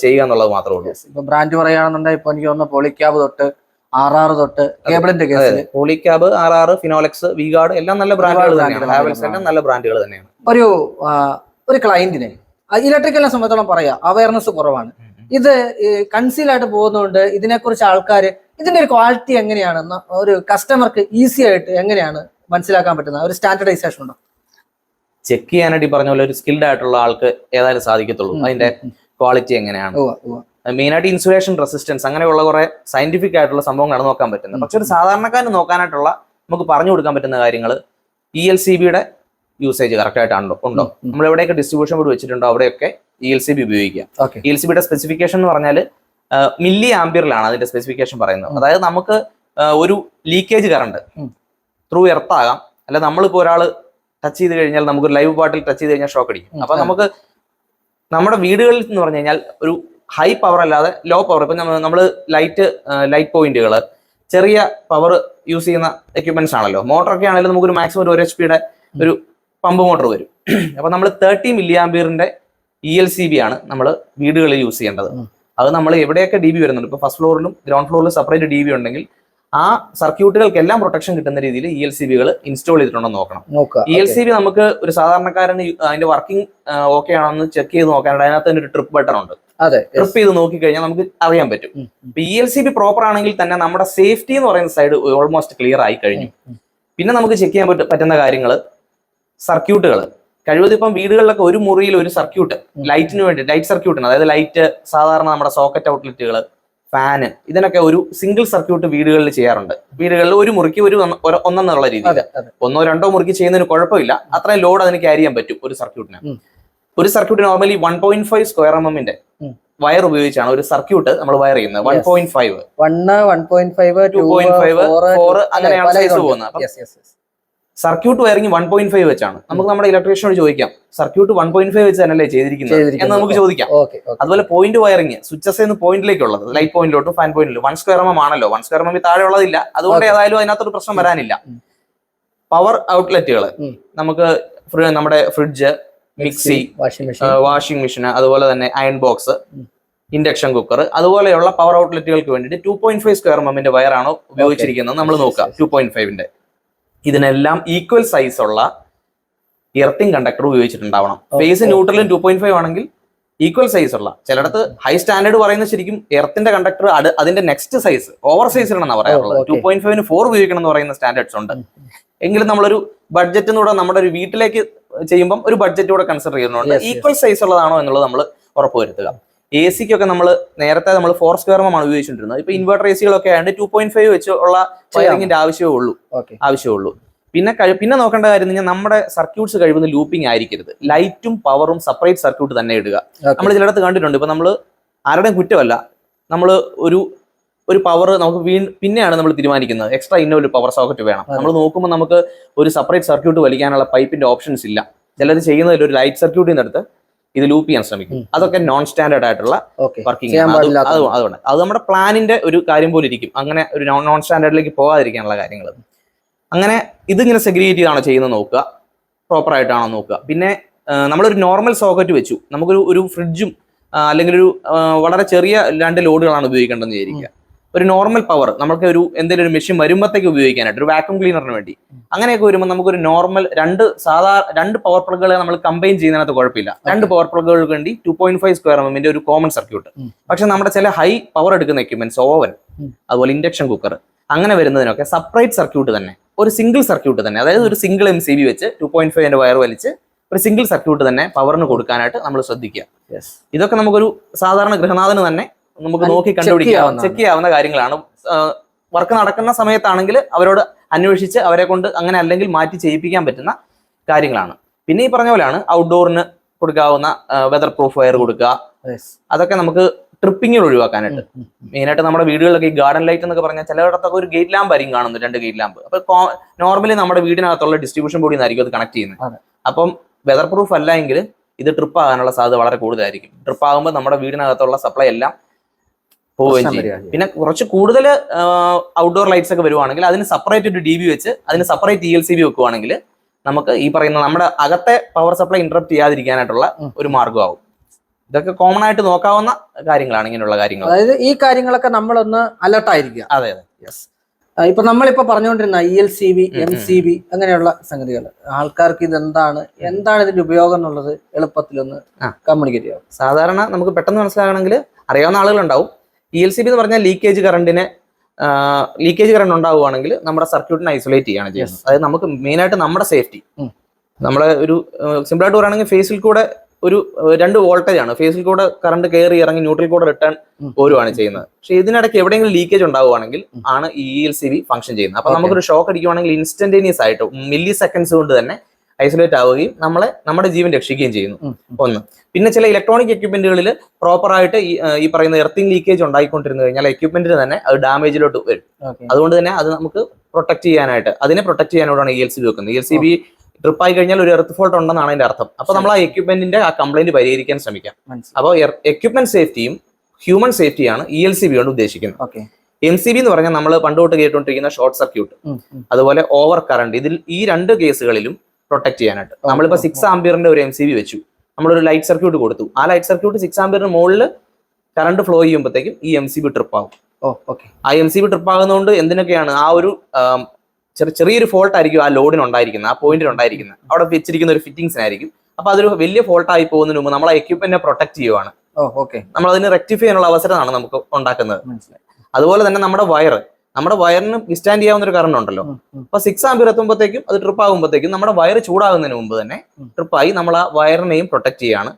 B: ചെയ്യുക എന്നുള്ളത് മാത്രമേ ഉള്ളൂ.
A: ഇപ്പൊ ബ്രാൻഡ് പറയുകയാണെന്നുണ്ടെങ്കിൽ ഇപ്പൊ എനിക്ക് തോന്നുന്നു പോളിക്യാബ് തൊട്ട് ആർ ആർ തൊട്ട് കേബിളിന്റെ കേസിൽ
B: Polycab R R Finolex V Guard എല്ലാം നല്ല ബ്രാൻഡുകൾ തന്നെയാണ്. ഹാവൽസ് എല്ലാം നല്ല ബ്രാൻഡുകൾ തന്നെയാണ്.
A: ഒരു ഒരു ക്ലയന്റിന് ഇലക്ട്രിക്കലിനെ സംബന്ധിച്ചോളം പറയാ. അവയർനെസ് കുറവാണ്. ഇത് കൺസീൽ ആയിട്ട് പോകുന്നതുകൊണ്ട് ഇതിനെക്കുറിച്ച് ആൾക്കാർ ഇതിന്റെ ഒരു ക്വാളിറ്റി എങ്ങനെയാണെന്ന് ഒരു കസ്റ്റമർക്ക് ഈസി ആയിട്ട് എങ്ങനെയാണ് മനസ്സിലാക്കാൻ പറ്റുന്നത്? ഒരു സ്റ്റാൻഡർഡൈസേഷൻ ഉണ്ടോ?
B: ചെക്ക് ചെയ്യാനായിട്ട് ഈ പറഞ്ഞ പോലെ ഒരു സ്കിൽഡ് ആയിട്ടുള്ള ആൾക്ക് ഏതായാലും സാധിക്കത്തുള്ളൂ. അതിന്റെ ക്വാളിറ്റി എങ്ങനെയാണ്? ആയിട്ട് ഇൻസുലേഷൻ റെസിസ്റ്റൻസ് അങ്ങനെയുള്ള കുറെ സയന്റിഫിക് ആയിട്ടുള്ള സംഭവങ്ങളാണ് നോക്കാൻ പറ്റുന്നത്. പക്ഷെ ഒരു സാധാരണക്കാരന് നോക്കാനായിട്ടുള്ള നമുക്ക് പറഞ്ഞു കൊടുക്കാൻ പറ്റുന്ന കാര്യങ്ങൾ ഇ എൽ സി ബിയുടെ യൂസേജ് കറക്റ്റ് ആയിട്ടാണല്ലോ ഉണ്ടോ. നമ്മൾ എവിടെയൊക്കെ ഡിസ്ട്രിബ്യൂഷൻ ബോർഡ് വെച്ചിട്ടുണ്ടോ അവിടെയൊക്കെ ഇ എൽ സി ബി ഉപയോഗിക്കുക. ഇ എൽ സി ബിയുടെ സ്പെസിഫിക്കേഷൻ എന്ന് പറഞ്ഞാൽ മില്ലി ആംബിയറിലാണ് അതിന്റെ സ്പെസിഫിക്കേഷൻ പറയുന്നത്. അതായത് നമുക്ക് ഒരു ലീക്കേജ് കറണ്ട് ത്രൂ എർത്ത് ആകാം. അല്ല നമ്മളിപ്പോ ഒരാൾ ടച്ച് ചെയ്ത് കഴിഞ്ഞാൽ നമുക്ക് ലൈവ് പാട്ടിൽ ടച്ച് ചെയ്ത് കഴിഞ്ഞാൽ ഷോക്ക് അടിക്കും. അപ്പൊ നമുക്ക് നമ്മുടെ വീടുകളിൽ എന്ന് പറഞ്ഞു കഴിഞ്ഞാൽ ഒരു ഹൈ പവർ അല്ലാതെ ലോ പവർ ഇപ്പം നമ്മൾ ലൈറ്റ് ലൈറ്റ് പോയിന്റുകൾ ചെറിയ പവർ യൂസ് ചെയ്യുന്ന എക്യുപ്മെന്റ്സ് ആണല്ലോ. മോട്ടറൊക്കെ ആണെങ്കിലും നമുക്കൊരു മാക്സിമം ഒരു ഒരു എച്ച് പിയുടെ ഒരു പമ്പ് മോട്ടർ വരും. അപ്പം നമ്മൾ തേർട്ടി മില്ലിയാംപിയറിന്റെ ഇ എൽ സി ബി ആണ് നമ്മൾ വീടുകളിൽ യൂസ് ചെയ്യേണ്ടത്. അത് നമ്മൾ എവിടെയൊക്കെ ഡി ബി വരുന്നുണ്ട്. ഇപ്പോൾ ഫസ്റ്റ് ഫ്ലോറിലും ഗ്രൗണ്ട് ഫ്ലോറിലും സെപ്പറേറ്റ് ഡി ബി ഉണ്ടെങ്കിൽ ആ സർക്യൂട്ടുകൾക്കെല്ലാം പ്രൊട്ടക്ഷൻ കിട്ടുന്ന രീതിയിൽ ഇ എൽ സി ബികൾ ഇൻസ്റ്റാൾ ചെയ്തിട്ടുണ്ടോ നോക്കണം. ഇ എൽ സി ബി നമുക്ക് ഒരു സാധാരണക്കാരന് അതിന്റെ വർക്കിംഗ് ഓക്കെ ആണെന്ന് ചെക്ക് ചെയ്ത് നോക്കാനായിട്ട് അതിനകത്ത് തന്നെ ഒരു ട്രിപ്പ് ബട്ടൺ ഉണ്ട്. ട്രിപ്പ് ചെയ്ത് നോക്കിക്കഴിഞ്ഞാൽ നമുക്ക് അറിയാൻ പറ്റും. E L C B proper ആണെങ്കിൽ തന്നെ നമ്മുടെ സേഫ്റ്റി എന്ന് പറയുന്ന സൈഡ് ഓൾമോസ്റ്റ് ക്ലിയർ ആയി കഴിഞ്ഞു. പിന്നെ നമുക്ക് ചെക്ക് ചെയ്യാൻ പറ്റ- പറ്റുന്ന കാര്യങ്ങൾ സർക്യൂട്ടുകൾ കഴിവതും ഇപ്പം വീടുകളിലൊക്കെ ഒരു മുറിയിൽ ഒരു സർക്യൂട്ട് ലൈറ്റിന് വേണ്ടി ലൈറ്റ് സർക്യൂട്ടിന് അതായത് ലൈറ്റ് സാധാരണ നമ്മുടെ സോക്കറ്റ് ഔട്ട്ലെറ്റുകൾ ഫാന് ഇതിനൊക്കെ ഒരു സിംഗിൾ സർക്യൂട്ട് വീടുകളിൽ ചെയ്യാറുണ്ട്. വീടുകളിൽ ഒരു മുറിക്ക് ഒരു ഒന്ന്- ഒരു- ഒന്നെന്നുള്ള രീതിയിൽ.
A: അതെ
B: ഒന്നോ രണ്ടോ മുറിക്ക് ചെയ്യുന്നതിന് കുഴപ്പമില്ല. അത്രയും ലോഡ് അതിന് ക്യാരി ചെയ്യാൻ പറ്റും ഒരു സർക്യൂട്ടിന് ഒരു circuit normally one point five square M എമ്മിന്റെ. വയർ ഉപയോഗിച്ചാണ് ഒരു സർക്യൂട്ട് നമ്മൾ വയർ ചെയ്യുന്നത്. One. Point five
A: one one point five
B: two point five four അങ്ങനെയാണ് സൈസ് പോകുന്നത്. Circuit wiring one point five വെച്ചാണ്. നമുക്ക് നമ്മുടെ ഇലക്ട്രീഷ്യനോട് ചോദിക്കാം സർക്യൂട്ട് വൺ പോയിന്റ് ഫൈവ് വെച്ച് തന്നെയല്ലേ ചെയ്തിരിക്കുന്നത്. എന്ന് നമുക്ക് ചോദിക്കാം. അതുപോലെ പോയിന്റ് വയറിംഗ് സ്വിച്ചസ് എന്ന് പോയിന്റിലേക്കുള്ളത് ലൈറ്റ് പോയിന്റിലോട്ടും ഫാൻ പോയിന്റിലും വൺ സ്ക്വയർ എം ആണല്ലോ. വൺ സ്ക്വയർ എം താഴെ ഉള്ളതില്ല അതുകൊണ്ട്. ഏതായാലും അതിനകത്തൊരു പ്രശ്നം വരാനില്ല. പവർ ഔട്ട്ലെറ്റുകൾ നമുക്ക് നമ്മുടെ fridge mixie
A: washing machine
B: washing machine അതുപോലെ തന്നെ അയൺ ബോക്സ് ഇൻഡക്ഷൻ കുക്കർ അതുപോലെയുള്ള പവർ ഔട്ട്ലെറ്റുകൾക്ക് വേണ്ടിയിട്ട് ടു പോയിന്റ് ഫൈവ് സ്ക്വയർ മമ്മിന്റെ വയറാണോ ഉപയോഗിച്ചിരിക്കുന്നത്. നമ്മൾ
A: നോക്കാം
B: നോക്കുക. ടു പോയിന്റ് ഫൈവിന്റെ ഇതിനെല്ലാം ഈക്വൽ സൈസ് ഉള്ള എർത്തിങ് കണ്ടക്ടർ ഉപയോഗിച്ചിട്ടുണ്ടാവണം. ഫേസ് ന്യൂട്രലും ടു പോയിന്റ് ഫൈവ് ആണെങ്കിൽ ഈക്വൽ സൈസ് ഉള്ള. ചിലയിടത്ത് ഹൈ സ്റ്റാൻഡേർഡ് പറയുന്ന ശരിക്കും എർത്തിന്റെ കണ്ടക്ടർ അതിന്റെ നെക്സ്റ്റ് സൈസ് ഓവർ സൈസ് സൈസിലാണെന്ന് പറയാറുള്ളത്. ടു പോയിന്റ് ഫൈവിന് ഫോർ ഉപയോഗിക്കണം എന്ന് പറയുന്ന സ്റ്റാൻഡേർഡ്സ് ഉണ്ട്. എങ്കിലും നമ്മളൊരു ബഡ്ജറ്റ് കൂടെ നമ്മുടെ ഒരു വീട്ടിലേക്ക് ചെയ്യുമ്പോൾ ഒരു ബഡ്ജറ്റ് കൂടെ കൺസിഡർ ചെയ്യുന്നുണ്ട്. ഈക്വൽ സൈസ് ഉള്ളതാണോ എന്നുള്ളത് നമ്മൾ ഉറപ്പുവരുത്തുക. എ സിക്കൊക്കെ നമ്മൾ നേരത്തെ നമ്മൾ ഫോർ സ്ക്വയർ ആണ് ഉപയോഗിച്ചുകൊണ്ടിരുന്നത്. ഇപ്പൊ ഇൻവേർട്ടർ എ സികളൊക്കെ ആയതുകൊണ്ട് ടു പോയിന്റ് ഫൈവ് വെച്ച് ഉള്ള വയറിംഗിന്റെ ആവശ്യമേ ഉള്ളൂ.
A: ആവശ്യമേ
B: ഉള്ളൂ. പിന്നെ പിന്നെ നോക്കേണ്ട കാര്യം കഴിഞ്ഞാൽ പറഞ്ഞാൽ നമ്മുടെ സർക്യൂട്ട്സ് കഴിവുന്ന ലൂപ്പിംഗ് ആയിരിക്കരുത്. ലൈറ്റും പവറും സെപ്പറേറ്റ് സർക്യൂട്ട് തന്നെ ഇടുക. നമ്മൾ ചിലയിടത്ത് കണ്ടിട്ടുണ്ട്. ഇപ്പൊ നമ്മൾ ആരുടെയും കുറ്റമല്ല. നമ്മൾ ഒരു ഒരു പവർ നമുക്ക് വീ പിന്നെയാണ് നമ്മൾ തീരുമാനിക്കുന്നത്. എക്സ്ട്രാ ഇന്ന ഒരു പവർ സോക്കറ്റ് വേണം. നമ്മൾ നോക്കുമ്പോൾ നമുക്ക് ഒരു സെപ്പറേറ്റ് സർക്യൂട്ട് വലിക്കാനുള്ള പൈപ്പിന്റെ ഓപ്ഷൻസ് ഇല്ല. ചിലർ ചെയ്യുന്നതിൽ ഒരു ലൈറ്റ് സർക്യൂട്ടിൽ നിന്ന് എടുത്ത് ഇത് ലൂപ്പ് ചെയ്യാൻ ശ്രമിക്കും. അതൊക്കെ നോൺ സ്റ്റാൻഡേർഡ് ആയിട്ടുള്ള വർക്കിംഗ് അതുകൊണ്ട് അത് നമ്മുടെ പ്ലാനിന്റെ ഒരു കാര്യം പോലെ ഇരിക്കും. അങ്ങനെ ഒരു നോൺ നോൺ സ്റ്റാൻഡേർഡിലേക്ക് പോകാതിരിക്കാനുള്ള കാര്യങ്ങൾ. അങ്ങനെ ഇതിങ്ങനെ സെഗ്രിഗേറ്റ് ചെയ്താണോ ചെയ്യുന്നത് നോക്കുക. പ്രോപ്പർ ആയിട്ടാണോ നോക്കുക. പിന്നെ നമ്മളൊരു നോർമൽ സോക്കറ്റ് വെച്ചു. നമുക്കൊരു ഒരു ഫ്രിഡ്ജും അല്ലെങ്കിൽ ഒരു വളരെ ചെറിയ രണ്ട് ലോഡുകളാണ് ഉപയോഗിക്കേണ്ടതെന്ന് വിചാരിക്കുക. ഒരു നോർമൽ പവർ നമുക്ക് ഒരു എന്തെങ്കിലും ഒരു മെഷീൻ വരുമ്പോഴത്തേക്ക് ഉപയോഗിക്കാനായിട്ട് ഒരു വാക്യൂം ക്ലീനറിന് വേണ്ടി. അങ്ങനെയൊക്കെ വരുമ്പോൾ നമുക്കൊരു നോർമൽ രണ്ട് സാധാരണ രണ്ട് പവർ പ്ലഗുകളെ നമ്മൾ കമ്പൈൻ ചെയ്യുന്നതിനകത്ത് കുഴപ്പമില്ല. രണ്ട് പവർ പ്ലഗുകൾക്ക് വേണ്ടി ടു പോയിന്റ് ഫൈവ് സ്ക്വയർ എമ്മിന്റെ ഒരു കോമൺ സർക്യൂട്ട് പക്ഷെ നമ്മുടെ ചില ഹൈ പവർ എടുക്കുന്ന എക്യുപ്മെന്റ്സ് ഓവൻ അതുപോലെ ഇൻഡക്ഷൻ കുക്കർ അങ്ങനെ വരുന്നതിനൊക്കെ സെപ്പറേറ്റ് സർക്യൂട്ട് തന്നെ. ഒരു സിംഗിൾ സർക്യൂട്ട് തന്നെ. അതായത് ഒരു സിംഗിൾ എം സി ബി വെച്ച് ടു പോയിന്റ് ഫൈവിന്റെ വയർ വലിച്ച് ഒരു സിംഗിൾ സർക്യൂട്ട് തന്നെ പവറിന് കൊടുക്കാനായിട്ട് നമ്മൾ ശ്രദ്ധിക്കുക. ഇതൊക്കെ നമുക്കൊരു സാധാരണ ഗൃഹനാഥന് തന്നെ നമുക്ക് നോക്കി കണ്ടുപിടിക്കാം ചെക്ക് ചെയ്യാവുന്ന കാര്യങ്ങളാണ്. വർക്ക് നടക്കുന്ന സമയത്താണെങ്കിൽ അവരോട് അന്വേഷിച്ച് അവരെ കൊണ്ട് അങ്ങനെ അല്ലെങ്കിൽ മാറ്റി ചെയ്യിപ്പിക്കാൻ പറ്റുന്ന കാര്യങ്ങളാണ്. പിന്നെ ഈ പറഞ്ഞ പോലെയാണ് ഔട്ട്ഡോറിന് കൊടുക്കാവുന്ന വെതർ പ്രൂഫ് വയർ കൊടുക്കുക. അതൊക്കെ നമുക്ക് ട്രിപ്പിങ്ങിൽ ഒഴിവാക്കാനായിട്ട്. മെയിനായിട്ട് നമ്മുടെ വീടുകളിലൊക്കെ ഈ ഗാർഡൻ ലൈറ്റ് എന്നൊക്കെ പറഞ്ഞാൽ ചിലയിടത്തൊക്കെ ഒരു ഗേറ്റ് ലാമ്പ് ആയിരിക്കും കാണുന്നത് രണ്ട് ഗേറ്റ് ലാമ്പ് അപ്പൊ നോർമലി നമ്മുടെ വീടിനകത്തുള്ള ഡിസ്ട്രിബ്യൂഷൻ ബോർഡിൽ നിന്നായിരിക്കും അത് കണക്ട് ചെയ്യുന്നത്. അപ്പം വെതർ പ്രൂഫ് അല്ല എങ്കിൽ ഇത് ട്രിപ്പ് ആകാനുള്ള സാധ്യത വളരെ കൂടുതലായിരിക്കും. ട്രിപ്പ് ആകുമ്പോൾ നമ്മുടെ വീടിനകത്തുള്ള സപ്ലൈ എല്ലാം പോവുകയും ചെയ്യും. പിന്നെ കുറച്ച് കൂടുതൽ ഔട്ട്ഡോർ ലൈറ്റ്സ് ഒക്കെ വരുവാണെങ്കിൽ അതിന് സെപ്പറേറ്റ് ഒരു ഡി ബി വെച്ച് അതിന് separate E L C B വെക്കുവാണെങ്കിൽ നമുക്ക് ഈ പറയുന്ന നമ്മുടെ അകത്തെ പവർ സപ്ലൈ ഇന്ററപ്റ്റ് ചെയ്യാതിരിക്കാനായിട്ടുള്ള ഒരു മാർഗമാകും ഇതൊക്കെ കോമൺ ആയിട്ട് നോക്കാവുന്ന കാര്യങ്ങളാണ് ഇങ്ങനെയുള്ള കാര്യങ്ങൾ.
A: അതായത് ഈ കാര്യങ്ങളൊക്കെ നമ്മളൊന്ന് അലർട്ട് ആയിരിക്കുക.
B: അതെ അതെ.
A: യെസ് ഇപ്പൊ നമ്മളിപ്പോ പറഞ്ഞുകൊണ്ടിരുന്ന E L C B M C B അങ്ങനെയുള്ള സംഗതികൾ. ആൾക്കാർക്ക് ഇത് എന്താണ് എന്താണ് ഇതിന്റെ ഉപയോഗം എന്നുള്ളത് എളുപ്പത്തിലൊന്ന്. കമ്മ്യൂണിക്കേറ്റ് ചെയ്യാം.
B: സാധാരണ നമുക്ക് പെട്ടെന്ന് മനസ്സിലാകണമെങ്കിൽ അറിയാവുന്ന ആളുകളുണ്ടാവും. ഇ എൽ സി ബി എന്ന് പറഞ്ഞാൽ ലീക്കേജ് കറണ്ടിനെ ലീക്കേജ് കറണ്ട് ഉണ്ടാവുകയാണെങ്കിൽ നമ്മുടെ സർക്യൂട്ടിനെ ഐസൊലേറ്റ് ചെയ്യണം ചെയ്യുന്നത്. അതായത് നമുക്ക് മെയിനായിട്ട് നമ്മുടെ സേഫ്റ്റി. നമ്മളെ ഒരു സിമ്പിൾ ആയിട്ട് പറയുകയാണെങ്കിൽ ഫേസിൽ കൂടെ ഒരു രണ്ട് വോൾട്ടേജ് ആണ്. ഫേസിൽ കൂടെ കറണ്ട് കയറി ഇറങ്ങി ന്യൂട്രൽ കൂടെ റിട്ടേൺ. പോരുവാണ് ചെയ്യുന്നത്. പക്ഷെ ഇതിനിടയ്ക്ക് എവിടെയെങ്കിലും ലീക്കേജ് ഉണ്ടാവുകയാണെങ്കിൽ ആണ് E L C B function ചെയ്യുന്നത്. അപ്പൊ
A: നമുക്ക്
B: നമുക്കൊരു ഷോക്ക് അടിക്കുവാണെങ്കിൽ ഇൻസ്റ്റന്റേനിയസ് ആയിട്ട് മില്ലി സെക്കൻഡ്സ് കൊണ്ട് തന്നെ ഐസൊലേറ്റ് ആവുകയും നമ്മളെ നമ്മുടെ ജീവൻ രക്ഷിക്കുകയും ചെയ്യുന്നു. ഒന്ന്. പിന്നെ ചില ഇലക്ട്രോണിക് എക്യുപ്മെന്റുകളിൽ പ്രോപ്പർ ആയിട്ട് ഈ, പറയുന്ന എർത്തിങ് ലീക്കേജ് ഉണ്ടായിക്കൊണ്ടിരുന്നു കഴിഞ്ഞാൽ എക്യുപ്മെന്റിന് തന്നെ അത് ഡാമേജിലോട്ട് വരും. അതുകൊണ്ട് തന്നെ അത് നമുക്ക് പ്രൊട്ടക്ട് ചെയ്യാനായിട്ട് അതിനെ പ്രൊട്ടക്ട് ചെയ്യാനോടാണ് ഇ എൽ സി ബി വെക്കുന്നത്. E L C B trip ആയി കഴിഞ്ഞാൽ ഒരു എർത്ത് ഫോൾട്ട് ഉണ്ടെന്നാണ് അതിന്റെ അർത്ഥം. അപ്പൊ നമ്മൾ ആ എക്യുപ്മെന്റിന്റെ ആ കംപ്ലൈന്റ് പരിഹരിക്കാൻ ശ്രമിക്കാം. അപ്പോൾ എക്യുപ്മെന്റ് സേഫ്റ്റിയും ഹ്യൂമൻ സേഫ്റ്റിയാണ് ഇ എൽ സി ബി കൊണ്ട് ഉദ്ദേശിക്കുന്നത്.
A: എൻ
B: എം സി ബി എന്ന് പറഞ്ഞാൽ നമ്മൾ പണ്ട് തൊട്ട് കേട്ടുകൊണ്ടിരിക്കുന്ന ഷോർട്ട് സർക്യൂട്ട് അതുപോലെ ഓവർ കറണ്ട് ഇതിൽ ഈ രണ്ട് കേസുകളിലും പ്രൊട്ടക്ട് ചെയ്യാനായിട്ട്.
A: നമ്മളിപ്പോൾ
B: സിക്സ് ആംബിയറിന്റെ ഒരു എം സി ബി വെച്ചു. നമ്മളൊരു ലൈറ്റ് സർക്യൂട്ട് കൊടുത്തു. ആ ലൈറ്റ് സർക്യൂട്ട് സിക്സ് ആംബിയറിന് മുകളിൽ കറണ്ട് ഫ്ലോ ചെയ്യുമ്പോഴത്തേക്കും ഈ M C B trip
A: okay.
B: ആ എം സി ബി ട്രിപ്പ് ആകുന്നതുകൊണ്ട് എന്തിനൊക്കെയാണ് ആ ഒരു ചെറിയ ചെറിയൊരു ഫോൾട്ട് ആയിരിക്കും ആ ലോഡിന് ഉണ്ടായിരിക്കുന്നത് ആ പോയിന്റിൽ ഉണ്ടായിരിക്കുന്നത്. അവിടെ വെച്ചിരിക്കുന്ന ഒരു ഫിറ്റിംഗ്സിനായിരിക്കും അപ്പൊ അതൊരു വലിയ ഫോൾട്ട് ആയി പോകുന്നതിന് മുമ്പ് നമ്മളെ എക്യൂപ്മെന്റിനെ പ്രൊട്ടക്ട് ചെയ്യുവാണ്. നമ്മൾ അതിന് റെക്ടിഫൈ ചെയ്യാനുള്ള അവസരമാണ് നമുക്ക് ഉണ്ടാക്കുന്നത്.
A: മനസ്സിലായി.
B: അതുപോലെ തന്നെ നമ്മുടെ വയർ നമ്മുടെ വയറിന് വിസ്റ്റാൻഡ് ചെയ്യാവുന്ന ഒരു കറണ്ട് ഉണ്ടല്ലോ. അപ്പൊ സിക്സ് ആംബിയർ എത്തുമ്പോഴത്തേക്കും അത് ട്രിപ്പ് ആകുമ്പോഴത്തേക്കും നമ്മുടെ വയർ ചൂടാകുന്നതിന് മുമ്പ് തന്നെ. ട്രിപ്പായി നമ്മൾ ആ വയറിനെയും പ്രൊട്ടക്ട് ചെയ്യാണ്.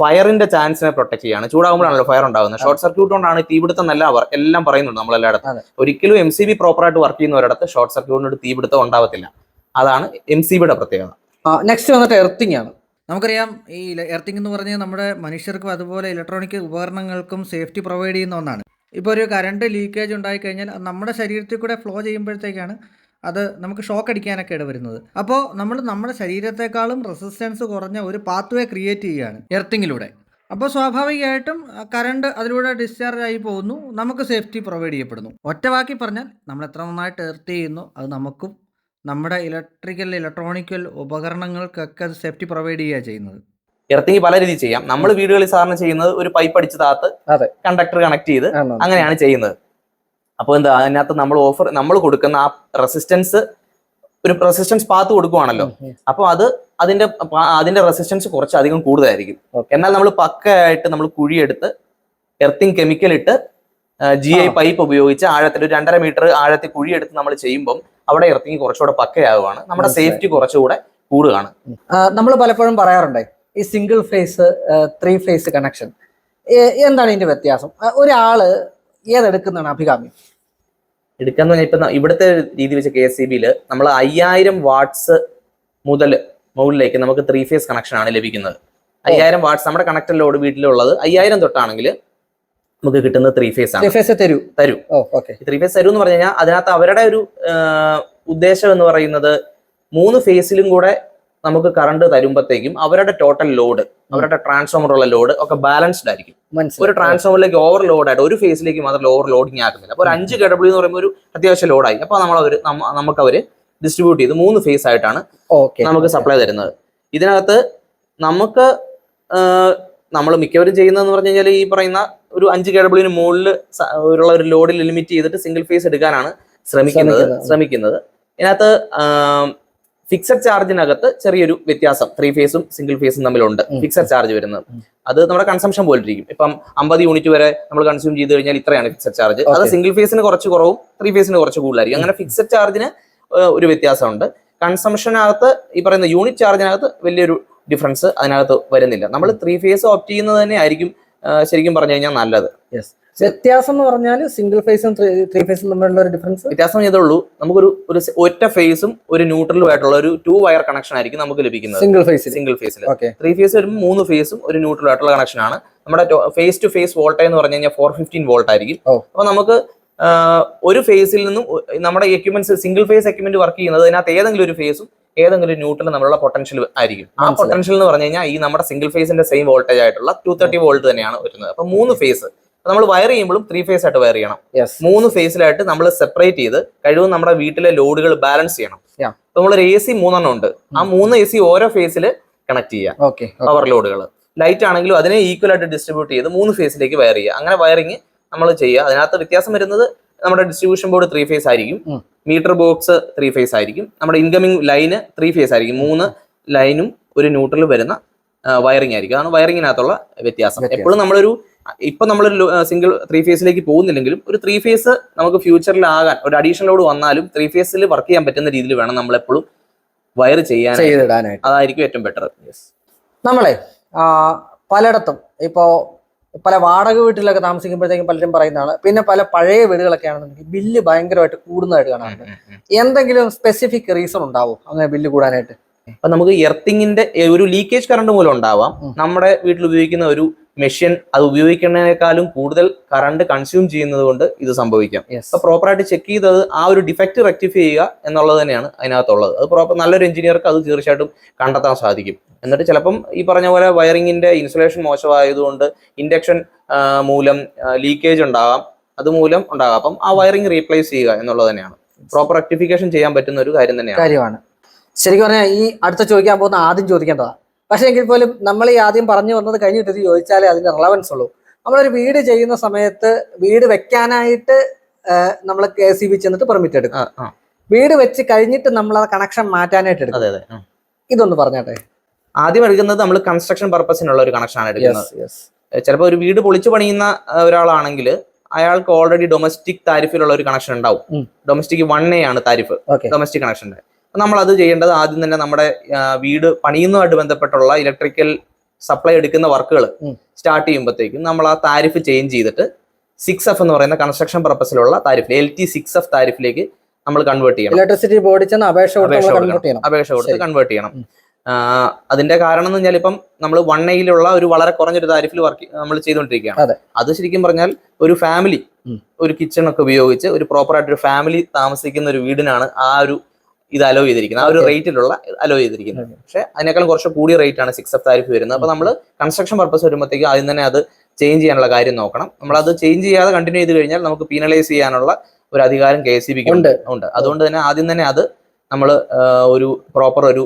B: ഫയറിന്റെ ചാൻസിനെ പ്രൊട്ടക്ട് ചെയ്യാണ്. ചൂടാകുമ്പോഴാണല്ലോ ഫയർ ഉണ്ടാകുന്നത്. ഷോർട്ട് സർക്യൂട്ട് കൊണ്ടാണ് തീപിടുത്തം എന്നല്ല അവർ എല്ലാം പറയുന്നുണ്ട് നമ്മളെല്ലായിടത്തും. ഒരിക്കലും എം സി ബി പ്രോപ്പറായിട്ട് വർക്ക് ചെയ്യുന്നവരിടത്ത് ഷോർട്ട് സർക്യൂട്ടിനോട് തീപിടുത്തം ഉണ്ടാവത്തില്ല. അതാണ് എം സി ബിയുടെ പ്രത്യേകത.
A: നെക്സ്റ്റ് വന്നിട്ട് എർത്തിങ് ആണ്.
C: നമുക്കറിയാം ഈ എർത്തിങ് എന്ന് പറഞ്ഞാൽ നമ്മുടെ മനുഷ്യർക്കും അതുപോലെ ഇലക്ട്രോണിക് ഉപകരണങ്ങൾക്കും സേഫ്റ്റി പ്രൊവൈഡ് ചെയ്യുന്ന ഒന്നാണ്. ഇപ്പോൾ ഒരു കറണ്ട് ലീക്കേജ് ഉണ്ടായിക്കഴിഞ്ഞാൽ നമ്മുടെ ശരീരത്തിൽ കൂടെ ഫ്ലോ ചെയ്യുമ്പോഴത്തേക്കാണ് അത് നമുക്ക് ഷോക്ക് അടിക്കാനൊക്കെ ഇടവരുന്നത്. അപ്പോൾ നമ്മൾ നമ്മുടെ ശരീരത്തെക്കാളും റെസിസ്റ്റൻസ് കുറഞ്ഞ ഒരു പാത്ത് വേ ക്രിയേറ്റ് ചെയ്യുകയാണ് എർത്തിങ്ങിലൂടെ അപ്പോൾ സ്വാഭാവികമായിട്ടും കറണ്ട് അതിലൂടെ ഡിസ്ചാർജ് ആയി പോകുന്നു നമുക്ക് സേഫ്റ്റി പ്രൊവൈഡ് ചെയ്യപ്പെടുന്നു. ഒറ്റവാക്കി പറഞ്ഞാൽ നമ്മൾ എത്ര നന്നായിട്ട് എർത്ത് ചെയ്യുന്നു അത് നമുക്കും നമ്മുടെ ഇലക്ട്രിക്കൽ ഇലക്ട്രോണിക്കൽ ഉപകരണങ്ങൾക്കൊക്കെ അത് സേഫ്റ്റി പ്രൊവൈഡ് ചെയ്യുക ചെയ്യുന്നത്.
B: എർത്തിങ് പല രീതിയിൽ ചെയ്യാം. നമ്മൾ വീടുകളിൽ സാധാരണ ചെയ്യുന്നത് ഒരു പൈപ്പ് അടിച്ച് താത്ത് കണ്ടക്ടർ കണക്ട് ചെയ്ത് അങ്ങനെയാണ് ചെയ്യുന്നത്. അപ്പോൾ എന്താ അതിനകത്ത് നമ്മൾ ഓഫർ നമ്മൾ കൊടുക്കുന്ന ആ റെസിസ്റ്റൻസ് ഒരു റെസിസ്റ്റൻസ് പാത്ത് കൊടുക്കുവാണല്ലോ. അപ്പോൾ അത് അതിന്റെ അതിന്റെ റെസിസ്റ്റൻസ് കുറച്ച് അധികം കൂടുതലായിരിക്കും. എന്നാൽ നമ്മൾ പക്കയായിട്ട് നമ്മൾ കുഴിയെടുത്ത് എർത്തിങ് കെമിക്കൽ ഇട്ട് ജി ഐ പൈപ്പ് ഉപയോഗിച്ച് ആഴത്തിൽ ഒരു രണ്ടര മീറ്റർ ആഴത്തിൽ കുഴിയെടുത്ത് നമ്മൾ ചെയ്യുമ്പോൾ അവിടെ എർത്തിങ് കുറച്ചുകൂടെ പക്കയാവുകയാണ്. നമ്മുടെ സേഫ്റ്റി കുറച്ചുകൂടെ കൂടുകയാണ്.
A: നമ്മൾ പലപ്പോഴും പറയാറുണ്ട് ഈ single phase three phase connection എന്താണ് ഇതിന്റെ വ്യത്യാസം? ഒരാൾ ഏതെടുക്കുന്നതാണ് അഭികാമ്യം?
B: എടുക്കാന്ന് പറഞ്ഞാൽ ഇപ്പൊ ഇവിടുത്തെ രീതി വെച്ച് കെ എസ് സി ബിയിൽ നമ്മൾ അയ്യായിരം വാട്ട്സ് മുതൽ മുകളിലേക്ക് നമുക്ക് ത്രീ ഫേസ് കണക്ഷൻ ആണ് ലഭിക്കുന്നത്. അയ്യായിരം വാട്ട്സ് നമ്മുടെ കണക്ടർ ലോഡ് വീട്ടിലുള്ളത് അയ്യായിരം തൊട്ടാണെങ്കിൽ നമുക്ക് കിട്ടുന്നത് ത്രീ ഫേസ്
A: ത്രീ
B: ആണ്
A: ഫേസ് തരൂ.
B: തരൂ. ത്രീ ഫേസ് തരൂ എന്ന് പറഞ്ഞു കഴിഞ്ഞാൽ അതിനകത്ത് അവരുടെ ഒരു ഉദ്ദേശം എന്ന് പറയുന്നത് മൂന്ന് ഫേസിലും കൂടെ നമുക്ക് കറണ്ട് തരുമ്പോഴത്തേക്കും അവരുടെ ടോട്ടൽ ലോഡ് അവരുടെ ട്രാൻസ്ഫോമറുള്ള ലോഡ് ഒക്കെ ബാലൻസ്ഡ് ആയിരിക്കും. ഒരു ട്രാൻസ്ഫോമറിലേക്ക് ഓവർ ലോഡ് ആയിട്ട് ഒരു ഫേസിലേക്ക് മാത്രം ഓവർ ലോഡിങ് ആക്കുന്നില്ല. അപ്പോൾ ഒരു അഞ്ച് കെ ഡബ്ല്യൂ എന്ന് പറയുമ്പോൾ ഒരു അത്യാവശ്യം ലോഡായി അപ്പോൾ നമ്മൾ അവർ നമുക്ക് അവർ ഡിസ്ട്രിബ്യൂട്ട് ചെയ്ത് മൂന്ന് ഫേസ് ആയിട്ടാണ് നമുക്ക് സപ്ലൈ തരുന്നത്. ഇതിനകത്ത് നമുക്ക് നമ്മൾ മിക്കവരും ചെയ്യുന്നതെന്ന് പറഞ്ഞു കഴിഞ്ഞാൽ ഈ പറയുന്ന ഒരു അഞ്ച് കെ ഡബ്ല്യൂന് മുകളിൽ ഉള്ള ഒരു ലോഡിൽ ലിമിറ്റ് ചെയ്തിട്ട് സിംഗിൾ ഫേസ് എടുക്കാനാണ് ശ്രമിക്കുന്നത്.
A: ശ്രമിക്കുന്നത്.
B: ഇതിനകത്ത് ഫിക്സഡ് ചാർജിനകത്ത് ചെറിയൊരു വ്യത്യാസം. ത്രീ ഫേസും സിംഗിൾ ഫേസും തമ്മിലുണ്ട്. ഫിക്സഡ് ചാർജ് വരുന്നത്. അത് നമ്മുടെ കൺസംഷൻ പോലെ ഇരിക്കും ഇപ്പം അമ്പത് യൂണിറ്റ് വരെ നമ്മൾ കൺസ്യൂം ചെയ്ത് കഴിഞ്ഞാൽ ഇത്രയാണ് ഫിക്സഡ് ചാർജ് അത് സിംഗിൾ ഫേസിന് കുറച്ച് കുറവും ത്രീ ഫേസിന് കുറച്ച് കൂടുതലായിരിക്കും. അങ്ങനെ ഫിക്സഡ് ചാർജിന് ഒരു വ്യത്യാസമുണ്ട്. കൺസംഷനകത്ത് ഈ പറയുന്ന യൂണിറ്റ് ചാർജിനകത്ത് വലിയൊരു ഡിഫറൻസ് അതിനകത്ത് വരുന്നില്ല. നമ്മൾ ത്രീ ഫേസ് ഓപ്റ്റ് ചെയ്യുന്നത് തന്നെ ആയിരിക്കും ശരിക്കും പറഞ്ഞു കഴിഞ്ഞാൽ നല്ലത്.
A: വ്യത്യാസം എന്ന് പറഞ്ഞാൽ സിംഗിൾ ഫേസും ത്രീ ഫേസും തമ്മിലുള്ള ഒരു ഡിഫറൻസ്
B: വ്യത്യാസം ചെയ്തേ ഉള്ളൂ നമുക്കൊരു ഒരു ഒറ്റ ഫേസും ഒരു ന്യൂട്രലും ആയിട്ടുള്ള ഒരു ടു വയർ കണക്ഷൻ ആയിരിക്കും നമുക്ക് ലഭിക്കുന്നത്.
A: സിംഗിൾ ഫേസ്
B: സിംഗിൾ ഫേസിൽ
A: ഓക്കെ
B: ത്രീ ഫേസ് വരുമ്പോൾ മൂന്ന് ഫേസും ഒരു ന്യൂട്രൽ ആയിട്ടുള്ള കണക്ഷൻ ആണ്. നമ്മുടെ ഫേസ് ടു ഫേസ് വോൾട്ടേജ് എന്ന് പറഞ്ഞു കഴിഞ്ഞാൽ ഫോർ ഫിഫ്റ്റീൻ വോൾട്ട് ആയിരിക്കും. അപ്പൊ നമുക്ക് ഒരു ഫേസിൽ നിന്നും നമ്മുടെ equipments single phase equipment work ചെയ്യുന്നത് അതിനകത്ത് ഏതെങ്കിലും ഒരു ഫേസും ഏതെങ്കിലും ഒരു ന്യൂട്രലും നമ്മളുള്ള പൊട്ടൻഷ്യൽ ആയിരിക്കും. ആ പൊട്ടൻഷ്യൽ എന്ന് പറഞ്ഞു കഴിഞ്ഞാൽ ഈ നമ്മുടെ സിംഗിൾ ഫേസിന്റെ സെയിം വോൾട്ടേജ് ആയിട്ടുള്ള ടു തേർട്ടി വോൾട്ട് തന്നെയാണ് വരുന്നത്. അപ്പൊ മൂന്ന് ഫേസ് നമ്മൾ വയർ ചെയ്യുമ്പോഴും ത്രീ ഫേസ് ആയിട്ട് വയർ ചെയ്യണം. മൂന്ന് ഫേസിലായിട്ട് നമ്മൾ സെപ്പറേറ്റ് ചെയ്ത് കഴിവും നമ്മുടെ വീട്ടിലെ ലോഡുകൾ ബാലൻസ് ചെയ്യണം. നമ്മളൊരു എ സി മൂന്നെണ്ണം ഉണ്ട്. ആ മൂന്ന് എ സി ഓരോ ഫേസിൽ കണക്ട് ചെയ്യാം. പവർ ലോഡുകൾ ലൈറ്റ് ആണെങ്കിലും അതിനെ ഈക്വൽ ആയിട്ട് ഡിസ്ട്രിബ്യൂട്ട് ചെയ്ത് മൂന്ന് ഫേസിലേക്ക് വയർ ചെയ്യുക. അങ്ങനെ വയറിങ് നമ്മൾ ചെയ്യുക. അതിനകത്ത് വ്യത്യാസം വരുന്നത് നമ്മുടെ ഡിസ്ട്രിബ്യൂഷൻ ബോർഡ് ത്രീ ഫേസ് ആയിരിക്കും. മീറ്റർ ബോക്സ് ത്രീ ഫേസ് ആയിരിക്കും. നമ്മുടെ ഇൻകമിംഗ് ലൈന് ത്രീ ഫേസ് ആയിരിക്കും. മൂന്ന് ലൈനും ഒരു ന്യൂട്രൽ വരുന്ന വയറിംഗ് ആയിരിക്കും. അതാണ് വയറിങ്ങിനകത്തുള്ള വ്യത്യാസം. എപ്പോഴും നമ്മളൊരു ഇപ്പൊ നമ്മളൊരു സിംഗിൾ ത്രീ ഫേസിലേക്ക് പോകുന്നില്ലെങ്കിലും ഒരു ത്രീ ഫേസ് നമുക്ക് ഫ്യൂച്ചറിൽ ആകാൻ ഒരു അഡീഷണൽ ലോഡ് വന്നാലും ത്രീ ഫേസിൽ വർക്ക് ചെയ്യാൻ പറ്റുന്ന രീതിയിൽ വേണം നമ്മൾ എപ്പോഴും വയർ ചെയ്യാൻ
A: ചെയ്തിടാനായിട്ട്.
B: അതായിരിക്കും ഏറ്റവും ബെറ്റർ
A: നമ്മളെ പലയിടത്തും ഇപ്പോ പല വാടക വീട്ടിലൊക്കെ താമസിക്കുമ്പോഴത്തേക്കും പലരും പറയുന്നതാണ് പിന്നെ പല പഴയ വീടുകളൊക്കെ ആണെന്നുണ്ടെങ്കിൽ ബില്ല് ഭയങ്കരമായിട്ട് കൂടുന്നതായിട്ട് കാണാറുണ്ട്. എന്തെങ്കിലും സ്പെസിഫിക് റീസൺ ഉണ്ടാവും അങ്ങനെ ബില്ല് കൂടാനായിട്ട്?
B: അപ്പൊ നമുക്ക് എർത്തിങ്ങിന്റെ ഒരു ലീക്കേജ് കറണ്ട് മൂലം ഉണ്ടാവാം. നമ്മുടെ വീട്ടിൽ ഉപയോഗിക്കുന്ന ഒരു മെഷീൻ അത് ഉപയോഗിക്കുന്നതിനേക്കാളും കൂടുതൽ കറണ്ട് കൺസ്യൂം ചെയ്യുന്നത് കൊണ്ട് ഇത് സംഭവിക്കാം. അപ്പൊ പ്രോപ്പറായിട്ട് ചെക്ക് ചെയ്തത് ആ ഒരു ഡിഫക്റ്റ് റെക്ടിഫൈ ചെയ്യുക എന്നുള്ളത് തന്നെയാണ് അതിനകത്തുള്ളത്. അത് പ്രോപ്പർ നല്ലൊരു എഞ്ചിനീയർക്ക് അത് തീർച്ചയായിട്ടും കണ്ടെത്താൻ സാധിക്കും. എന്നിട്ട് ചിലപ്പം ഈ പറഞ്ഞ പോലെ വയറിങ്ങിന്റെ ഇൻസുലേഷൻ മോശമായതുകൊണ്ട് ഇൻഡക്ഷൻ മൂലം ലീക്കേജ് ഉണ്ടാകാം. അതുമൂലം ഉണ്ടാകാം. അപ്പം ആ വയറിംഗ് റീപ്ലേസ് ചെയ്യുക എന്നുള്ളത് തന്നെയാണ്. പ്രോപ്പർ റെക്ടിഫിക്കേഷൻ ചെയ്യാൻ പറ്റുന്ന ഒരു കാര്യം തന്നെയാണ്.
A: കാര്യമാണ്. ശരിക്കും പറഞ്ഞാൽ ഈ അടുത്ത ചോദിക്കാൻ പോകുന്ന ആദ്യം ചോദിക്കേണ്ടതാ. പക്ഷെ എങ്കിൽ പോലും നമ്മൾ ഈ ആദ്യം പറഞ്ഞു വന്നത് കഴിഞ്ഞിട്ട് ചോദിച്ചാലേ അതിന്റെ റിലവൻസ് ഉള്ളൂ. നമ്മളൊരു വീട് ചെയ്യുന്ന സമയത്ത് വീട് വെക്കാനായിട്ട് നമ്മൾ കെ സി ബി ചെന്നിട്ട് പെർമിറ്റ് എടുക്കും. വീട് വെച്ച് കഴിഞ്ഞിട്ട് നമ്മൾ ആ കണക്ഷൻ മാറ്റാനായിട്ട് എടുക്കും.
B: അതെ അതെ
A: ഇതൊന്ന് പറഞ്ഞാട്ടെ?
B: ആദ്യം എടുക്കുന്നത് നമ്മൾ കൺസ്ട്രക്ഷൻ പർപ്പസിനുള്ള ഒരു കണക്ഷൻ ആണ് എടുക്കുന്നത്. ചിലപ്പോൾ ഒരു വീട് പൊളിച്ചു പണിയുന്ന ഒരാളാണെങ്കിൽ അയാൾക്ക് ഓൾറെഡി ഡൊമസ്റ്റിക് താരിഫിലുള്ള ഒരു കണക്ഷൻ ഉണ്ടാവും. ഡൊമസ്റ്റിക് വൺ എ ആണ് താരിഫ് ഡൊമസ്റ്റിക് കണക്ഷന്റെ നമ്മൾ അത് ചെയ്യേണ്ടത് ആദ്യം തന്നെ നമ്മുടെ വീട് പണിയുന്നതുമായിട്ട് ബന്ധപ്പെട്ടുള്ള ഇലക്ട്രിക്കൽ സപ്ലൈ എടുക്കുന്ന വർക്കുകൾ സ്റ്റാർട്ട് ചെയ്യുമ്പോഴത്തേക്കും നമ്മൾ ആ താരിഫ് ചേഞ്ച് ചെയ്തിട്ട് സിക്സ് എഫ് എന്ന് പറയുന്ന construction പർപ്പസിലുള്ള tariff L T six F താരിഫിലേക്ക് നമ്മൾ കൺവേർട്ട് ചെയ്യണം.
A: ഇലക്ട്രിസിറ്റി ബോർഡിൽ ചെന്ന് അപേക്ഷ കൊടുത്ത്
B: അപേക്ഷ കൊടുത്ത്. കൺവേർട്ട് ചെയ്യണം. അതിന്റെ കാരണം എന്ന് പറഞ്ഞാൽ ഇപ്പം നമ്മൾ വൺ എയിലുള്ള ഒരു വളരെ കുറഞ്ഞൊരു താരിഫിൽ വർക്ക് നമ്മൾ ചെയ്തുകൊണ്ടിരിക്കുകയാണ്.
A: അതെ.
B: അത് ശരിക്കും പറഞ്ഞാൽ ഒരു ഫാമിലി ഒരു കിച്ചൺ ഒക്കെ ഉപയോഗിച്ച് ഒരു പ്രോപ്പർ ആയിട്ട് ഒരു ഫാമിലി താമസിക്കുന്ന ഒരു വീടിനാണ് ആ ഒരു ഇത് അലോ ചെയ്തിരിക്കുന്നത്. ആ ഒരു. റേറ്റിലുള്ള അലോ ചെയ്തിരിക്കുന്നത്. പക്ഷെ അതിനേക്കാളും കുറച്ച് കൂടിയ റേറ്റ് ആണ് സിക്സ് എഫ് താരിഫ് വരുന്നത്. അപ്പൊ നമ്മൾ കൺസ്ട്രക്ഷൻ പർപ്പസ് വരുമ്പോഴത്തേക്ക് ആദ്യം തന്നെ അത് ചേഞ്ച് ചെയ്യാനുള്ള കാര്യം നോക്കണം. നമ്മൾ അത് ചേഞ്ച് ചെയ്യാതെ കണ്ടിന്യൂ ചെയ്ത് കഴിഞ്ഞാൽ നമുക്ക് പീനലൈസ് ചെയ്യാനുള്ള ഒരു അധികാരം കെ എസ് ബിക്ക്
A: ഉണ്ട്.
B: ഉണ്ട്. അതുകൊണ്ട് തന്നെ ആദ്യം തന്നെ അത് നമ്മൾ ഒരു പ്രോപ്പർ ഒരു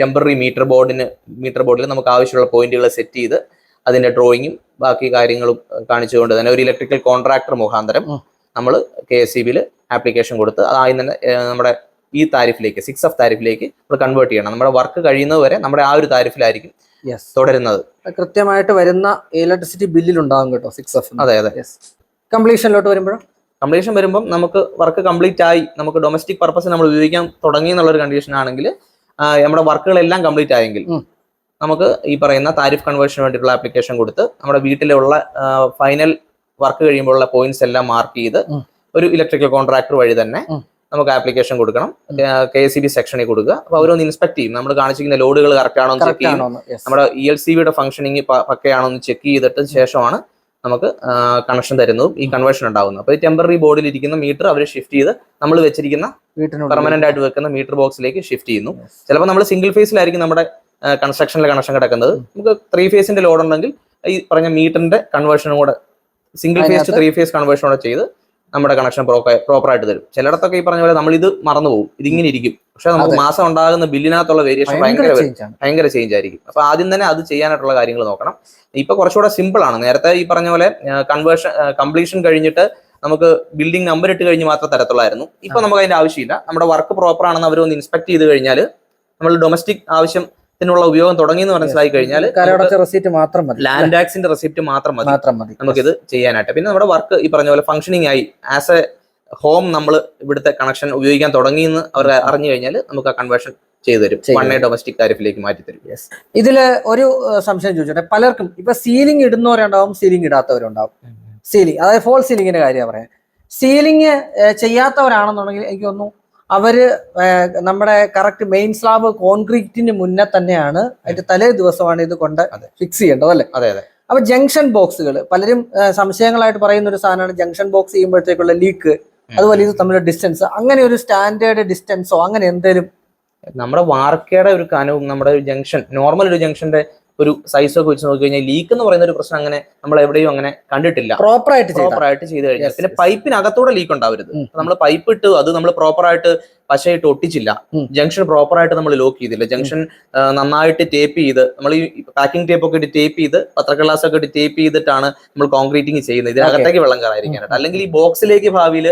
B: ടെമ്പററി മീറ്റർ ബോർഡിന് മീറ്റർ ബോർഡിൽ നമുക്ക് ആവശ്യമുള്ള പോയിന്റുകൾ സെറ്റ് ചെയ്ത് അതിന്റെ ഡ്രോയിങ്ങും ബാക്കി കാര്യങ്ങളും കാണിച്ചുകൊണ്ട് തന്നെ ഒരു ഇലക്ട്രിക്കൽ കോൺട്രാക്ടർ മുഖാന്തരം നമ്മൾ കെ എസ് സി ബിയിൽ ആപ്ലിക്കേഷൻ കൊടുത്ത് ആദ്യം തന്നെ നമ്മുടെ ഈ താരിഫിലേക്ക് സിക്സ് ഓഫ് താരിഫിലേക്ക് നമ്മൾ കൺവേർട്ട് ചെയ്യണം. നമ്മുടെ വർക്ക് കഴിയുന്നത് വരെ നമ്മുടെ ആ ഒരു താരിഫിലായിരിക്കും തുടരുന്നത്.
A: കൃത്യമായിട്ട് വരുന്ന ഇലക്ട്രിസിറ്റി ബില്ലിൽ ഉണ്ടാകും കേട്ടോ സിക്സ് എഫ്
B: അതെ അതെ.
A: കംപ്ലീഷനിലോട്ട് വരുമ്പോഴും?
B: കംപ്ലീഷൻ വരുമ്പം നമുക്ക് വർക്ക് കംപ്ലീറ്റ് ആയി നമുക്ക് ഡൊമസ്റ്റിക് പർപ്പസ് നമ്മൾ ഉപയോഗിക്കാൻ തുടങ്ങി എന്നുള്ള ഒരു കണ്ടീഷൻ ആണെങ്കിൽ നമ്മുടെ വർക്കുകളെല്ലാം കംപ്ലീറ്റ് ആയെങ്കിൽ നമുക്ക് ഈ പറയുന്ന താരിഫ് കൺവേർഷന് വേണ്ടിയിട്ടുള്ള ആപ്ലിക്കേഷൻ കൊടുത്ത് നമ്മുടെ വീട്ടിലുള്ള ഫൈനൽ വർക്ക് കഴിയുമ്പോഴുള്ള പോയിന്റ്സ് എല്ലാം മാർക്ക് ചെയ്ത് ഒരു ഇലക്ട്രിക്കൽ കോൺട്രാക്ടർ വഴി തന്നെ. നമുക്ക് ആപ്ലിക്കേഷൻ കൊടുക്കണം. കെ എസ് സി ബി സെക്ഷനിൽ കൊടുക്കുക. അപ്പൊ അവരൊന്ന് ഇൻസ്പെക്ട് ചെയ്യും. നമ്മൾ കാണിച്ചിരിക്കുന്ന ലോഡുകൾ കറക്റ്റ് ആണോ എന്ന് ചെക്ക് ചെയ്യും. നമ്മുടെ ഇ എൽ സി ബിയുടെ ഫംഗ്ഷനിങ് പക്കയാണോ എന്ന് ചെക്ക് ചെയ്തിട്ട് ശേഷമാണ് നമുക്ക് കണക്ഷൻ തരുന്നതും ഈ കൺവേർഷൻ ഉണ്ടാകുന്നത് അപ്പൊ ഈ ടെമ്പററി ബോർഡിൽ ഇരിക്കുന്ന മീറ്റർ അവർ ഷിഫ്റ്റ് ചെയ്ത് നമ്മൾ വെച്ചിരിക്കുന്ന പെർമനന്റ് ആയിട്ട് വെക്കുന്ന മീറ്റർ ബോക്സിലേക്ക് ഷിഫ്റ്റ് ചെയ്യുന്നു. ചിലപ്പോൾ നമ്മൾ സിംഗിൾ ഫേസിലായിരിക്കും നമ്മുടെ കൺസ്ട്രക്ഷനിലെ കണക്ഷൻ കിടക്കുന്നത്. നമുക്ക് ത്രീ ഫേസിന്റെ ലോഡ് ഉണ്ടെങ്കിൽ ഈ പറഞ്ഞ മീറ്ററിന്റെ കൺവേർഷനും കൂടെ single phase to three phase conversion കൂടെ ചെയ്ത് നമ്മുടെ കണക്ഷൻ പ്രോപ്പർ ആയിട്ട് തരും. ചിലയിടത്തൊക്കെ ഈ പറഞ്ഞ പോലെ നമ്മൾ ഇത് മറന്നു പോകും ഇതിങ്ങനെ ഇരിക്കും. പക്ഷെ നമുക്ക്. മാസം ഉണ്ടാകുന്ന ബില്ലിനകത്തുള്ള വേരിയേഷൻ
A: ഭയങ്കര
B: ഭയങ്കര
A: ചേഞ്ച്
B: ആയിരിക്കും. അപ്പൊ ആദ്യം തന്നെ അത് ചെയ്യാനായിട്ടുള്ള കാര്യങ്ങൾ നോക്കണം. ഇപ്പൊ കുറച്ചുകൂടെ സിമ്പിൾ ആണ്. നേരത്തെ ഈ പറഞ്ഞ പോലെ കൺവേർഷൻ കംപ്ലീഷൻ കഴിഞ്ഞിട്ട് നമുക്ക് ബിൽഡിംഗ് നമ്പർ ഇട്ട് കഴിഞ്ഞ് മാത്രം തരത്തുള്ളായിരുന്നു. ഇപ്പൊ നമുക്ക് അതിന്റെ ആവശ്യമില്ല. നമ്മുടെ വർക്ക് പ്രോപ്പർ ആണെന്ന് അവർ ഒന്ന് ഇൻസ്പെക്ട് ചെയ്ത് കഴിഞ്ഞാൽ നമ്മൾ ഡൊമസ്റ്റിക് ആവശ്യത്തിനുള്ള ഉപയോഗം തുടങ്ങി എന്ന് മനസ്സിലായി കഴിഞ്ഞാൽ
A: റെസിപ്റ്റ് മാത്രം മതി
B: ലാൻഡ് ടാക്സിന്റെ റെസിപ്റ്റ് മാത്രം മതി.
A: മാത്രം മതി.
B: നമുക്കിത് ചെയ്യാനായിട്ട്. പിന്നെ നമ്മുടെ വർക്ക് ഈ പറഞ്ഞ പോലെ ഫംഗ്ഷനിങ് ആയി. ആസ് എ ഹോം നമ്മൾ ഇവിടുത്തെ കണക്ഷൻ ഉപയോഗിക്കാൻ തുടങ്ങി എന്ന് അവർ അറിഞ്ഞു കഴിഞ്ഞാൽ നമുക്ക് ആ കൺവേർഷൻ ചെയ്തു തരും. വൺ ഡൊമസ്റ്റിക് താരിഫിലേക്ക് മാറ്റി തരും.
A: ഇതിൽ ഒരു സംശയം ചോദിച്ചോട്ടെ. പലർക്കും ഇപ്പൊ സീലിംഗ് ഇടുന്നവരുണ്ടാവും സീലിംഗ് ഇടാത്തവരുണ്ടാവും. സീലിംഗ് അതായത് ഫോൾ സീലിംഗിന്റെ കാര്യം പറയാം. സീലിംഗ് ചെയ്യാത്തവരാണെന്നുണ്ടെങ്കിൽ എനിക്ക് തോന്നുന്നു അവർ നമ്മുടെ കറക്റ്റ് മെയിൻ സ്ലാബ് കോൺക്രീറ്റിന് മുന്നേ തന്നെയാണ് അതിന്റെ തലേ ദിവസമാണ് ഇത് കൊണ്ട് ഫിക്സ് ചെയ്യേണ്ടത് അല്ലെ?
B: അതെ അതെ.
A: അപ്പൊ ജംഗ്ഷൻ ബോക്സുകൾ പലരും സംശയങ്ങളായിട്ട് പറയുന്ന ഒരു സാധനമാണ് ജംഗ്ഷൻ ബോക്സ് ചെയ്യുമ്പോഴത്തേക്കുള്ള ലീക്ക് അതുപോലെ ഇത് തമ്മിലുള്ള ഡിസ്റ്റൻസ് അങ്ങനെ ഒരു സ്റ്റാൻഡേർഡ് ഡിസ്റ്റൻസോ അങ്ങനെ എന്തെങ്കിലും
B: നമ്മുടെ വാർക്കയുടെ ഒരു കനവും നമ്മുടെ ഒരു ജംഗ്ഷൻ നോർമൽ ഒരു ജംഗ്ഷന്റെ ഒരു സൈസ് ഒക്കെ വെച്ച് നോക്കി കഴിഞ്ഞാൽ ലീക്ക് എന്ന് പറയുന്ന ഒരു പ്രശ്നം അങ്ങനെ നമ്മൾ എവിടെയും അങ്ങനെ കണ്ടിട്ടില്ല.
A: പ്രോപ്പർ ആയിട്ട് ചെയ്താൽ
B: പ്രോപ്പർ ആയിട്ട് ചെയ്ത് കഴിഞ്ഞാൽ പിന്നെ. പൈപ്പിനകത്തൂടെ ലീക്ക് ഉണ്ടാവരുത്. നമ്മൾ പൈപ്പ് ഇട്ട് അത് നമ്മൾ പ്രോപ്പർ ആയിട്ട് പശയിട്ട് ഒട്ടിച്ചില്ല. ജംഗ്ഷൻ പ്രോപ്പർ ആയിട്ട് നമ്മൾ ലോക്ക് ചെയ്തില്ല. ജംഗ്ഷൻ നന്നായിട്ട് ടേപ്പ് ചെയ്ത് നമ്മൾ ഈ പാക്കിംഗ് ടേപ്പ് ഒക്കെ ഇട്ട് ടേപ്പ് ചെയ്ത് പത്രക്കടലാസ് ഒക്കെ ഇട്ട് ടേപ്പ് ചെയ്തിട്ടാണ് നമ്മൾ കോൺക്രീറ്റിംഗ് ചെയ്യുന്നത്. ഇതിനകത്തേക്ക് വെള്ളം കയറാതിരിക്കാനായിട്ട് അല്ലെങ്കിൽ ഈ ബോക്സിലേക്ക് ഭാവിയിൽ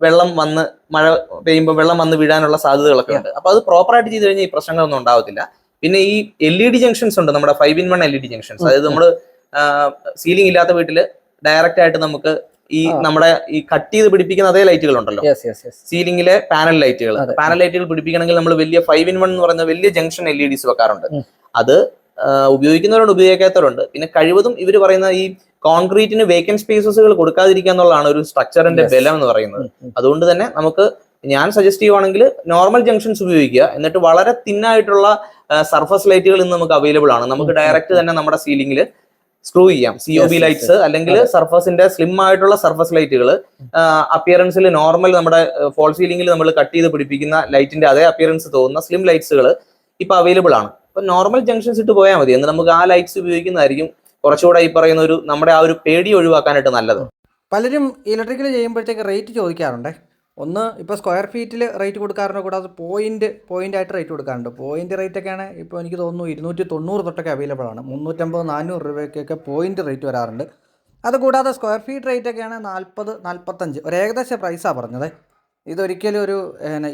B: വെള്ളം വന്ന് മഴ പെയ്യുമ്പോൾ വെള്ളം വന്ന് വീഴാനുള്ള സാധ്യതകളൊക്കെ ഉണ്ട്. അപ്പൊ അത് പ്രോപ്പറായിട്ട് ചെയ്ത് കഴിഞ്ഞാൽ ഈ പ്രശ്നങ്ങളൊന്നും ഉണ്ടാവത്തില്ല. പിന്നെ ഈ എൽ ഇ ഡി ജംഗ്ഷൻസ് ഉണ്ട് നമ്മുടെ five in one L E D junctions അതായത് നമ്മൾ സീലിംഗ് ഇല്ലാത്ത വീട്ടിൽ ഡയറക്റ്റ് ആയിട്ട് നമുക്ക് ഈ നമ്മുടെ ഈ കട്ട് ചെയ്ത് പിടിപ്പിക്കുന്ന അതേ ലൈറ്റുകൾ ഉണ്ടല്ലോ. സീലിംഗിലെ പാനൽ ലൈറ്റുകൾ പാനൽ ലൈറ്റുകൾ പിടിപ്പിക്കണമെങ്കിൽ നമ്മൾ വലിയ ഫൈവ് ഇൻ വൺ എന്ന് പറയുന്ന വലിയ ജംഗ്ഷൻ എൽ ഇ ഡിസ് വെക്കാറുണ്ട്. അത് ഉപയോഗിക്കുന്നവരുണ്ട് ഉപയോഗിക്കാത്തവരുണ്ട്. പിന്നെ കഴിവതും ഇവർ പറയുന്ന ഈ കോൺക്രീറ്റിന് വേക്കന്റ് സ്പേസസുകൾ കൊടുക്കാതിരിക്കുക എന്നുള്ളതാണ് ഒരു സ്ട്രക്ചറിന്റെ ബലം എന്ന് പറയുന്നത്. അതുകൊണ്ട് തന്നെ നമുക്ക് ഞാൻ സജസ്റ്റ് ചെയ്യുവാണെങ്കിൽ നോർമൽ ജംഗ്ഷൻസ് ഉപയോഗിക്കുക. എന്നിട്ട് വളരെ തിന്നായിട്ടുള്ള സർഫസ് ലൈറ്റുകൾ ഇന്ന് നമുക്ക് അവൈലബിൾ ആണ്. നമുക്ക് ഡയറക്റ്റ് തന്നെ നമ്മുടെ സീലിംഗിൽ സ്ക്രൂ ചെയ്യാം. സി ഒ ബി ലൈറ്റ്സ് അല്ലെങ്കിൽ. സർഫസിന്റെ സ്ലിം ആയിട്ടുള്ള സർഫസ് ലൈറ്റുകൾ അപ്പിയറൻസിൽ നോർമൽ നമ്മുടെ ഫോൾ സീലിംഗിൽ നമ്മൾ കട്ട് ചെയ്ത് പിടിപ്പിക്കുന്ന ലൈറ്റിന്റെ അതേ അപ്പിയറൻസ് തോന്നുന്ന സ്ലിം ലൈറ്റ്സുകൾ ഇപ്പൊ അവൈലബിൾ ആണ്. അപ്പൊ നോർമൽ ജംഗ്ഷൻസ് ഇട്ട് പോയാൽ മതി. എന്ന് നമുക്ക് ആ ലൈറ്റ്സ് ഉപയോഗിക്കുന്നതായിരിക്കും കുറച്ചുകൂടെ ഈ പറയുന്ന ഒരു നമ്മുടെ ആ ഒരു പേടി ഒഴിവാക്കാനായിട്ട് നല്ലത്.
C: പലരും ഇലക്ട്രിക്കൽ ചെയ്യുമ്പോഴത്തേക്ക് റേറ്റ് ചോദിക്കാറുണ്ട്? ഒന്ന് ഇപ്പോൾ സ്ക്വയർ ഫീറ്റിൽ റേറ്റ് കൊടുക്കാറുണ്ട്. കൂടാതെ പോയിന്റ് പോയിന്റ് ആയിട്ട് റേറ്റ് കൊടുക്കാറുണ്ട്. പോയിന്റ് റേറ്റ് ഒക്കെയാണ് ഇപ്പോൾ എനിക്ക് തോന്നുന്നു ഇരുന്നൂറ്റി തൊണ്ണൂറ് തൊട്ടൊക്കെ അവൈലബിൾ ആണ്. മുന്നൂറ്റമ്പത് നാനൂറ് രൂപയ്ക്കൊക്കെ പോയിന്റ് റേറ്റ് വരാറുണ്ട്. അതുകൂടാതെ സ്ക്വയർ ഫീറ്റ് റേറ്റ് ഒക്കെയാണ് നാൽപ്പത് നാൽപ്പത്തഞ്ച് ഒരു ഏകദേശ പ്രൈസാണ് പറഞ്ഞത്. ഇതൊരിക്കലും ഒരു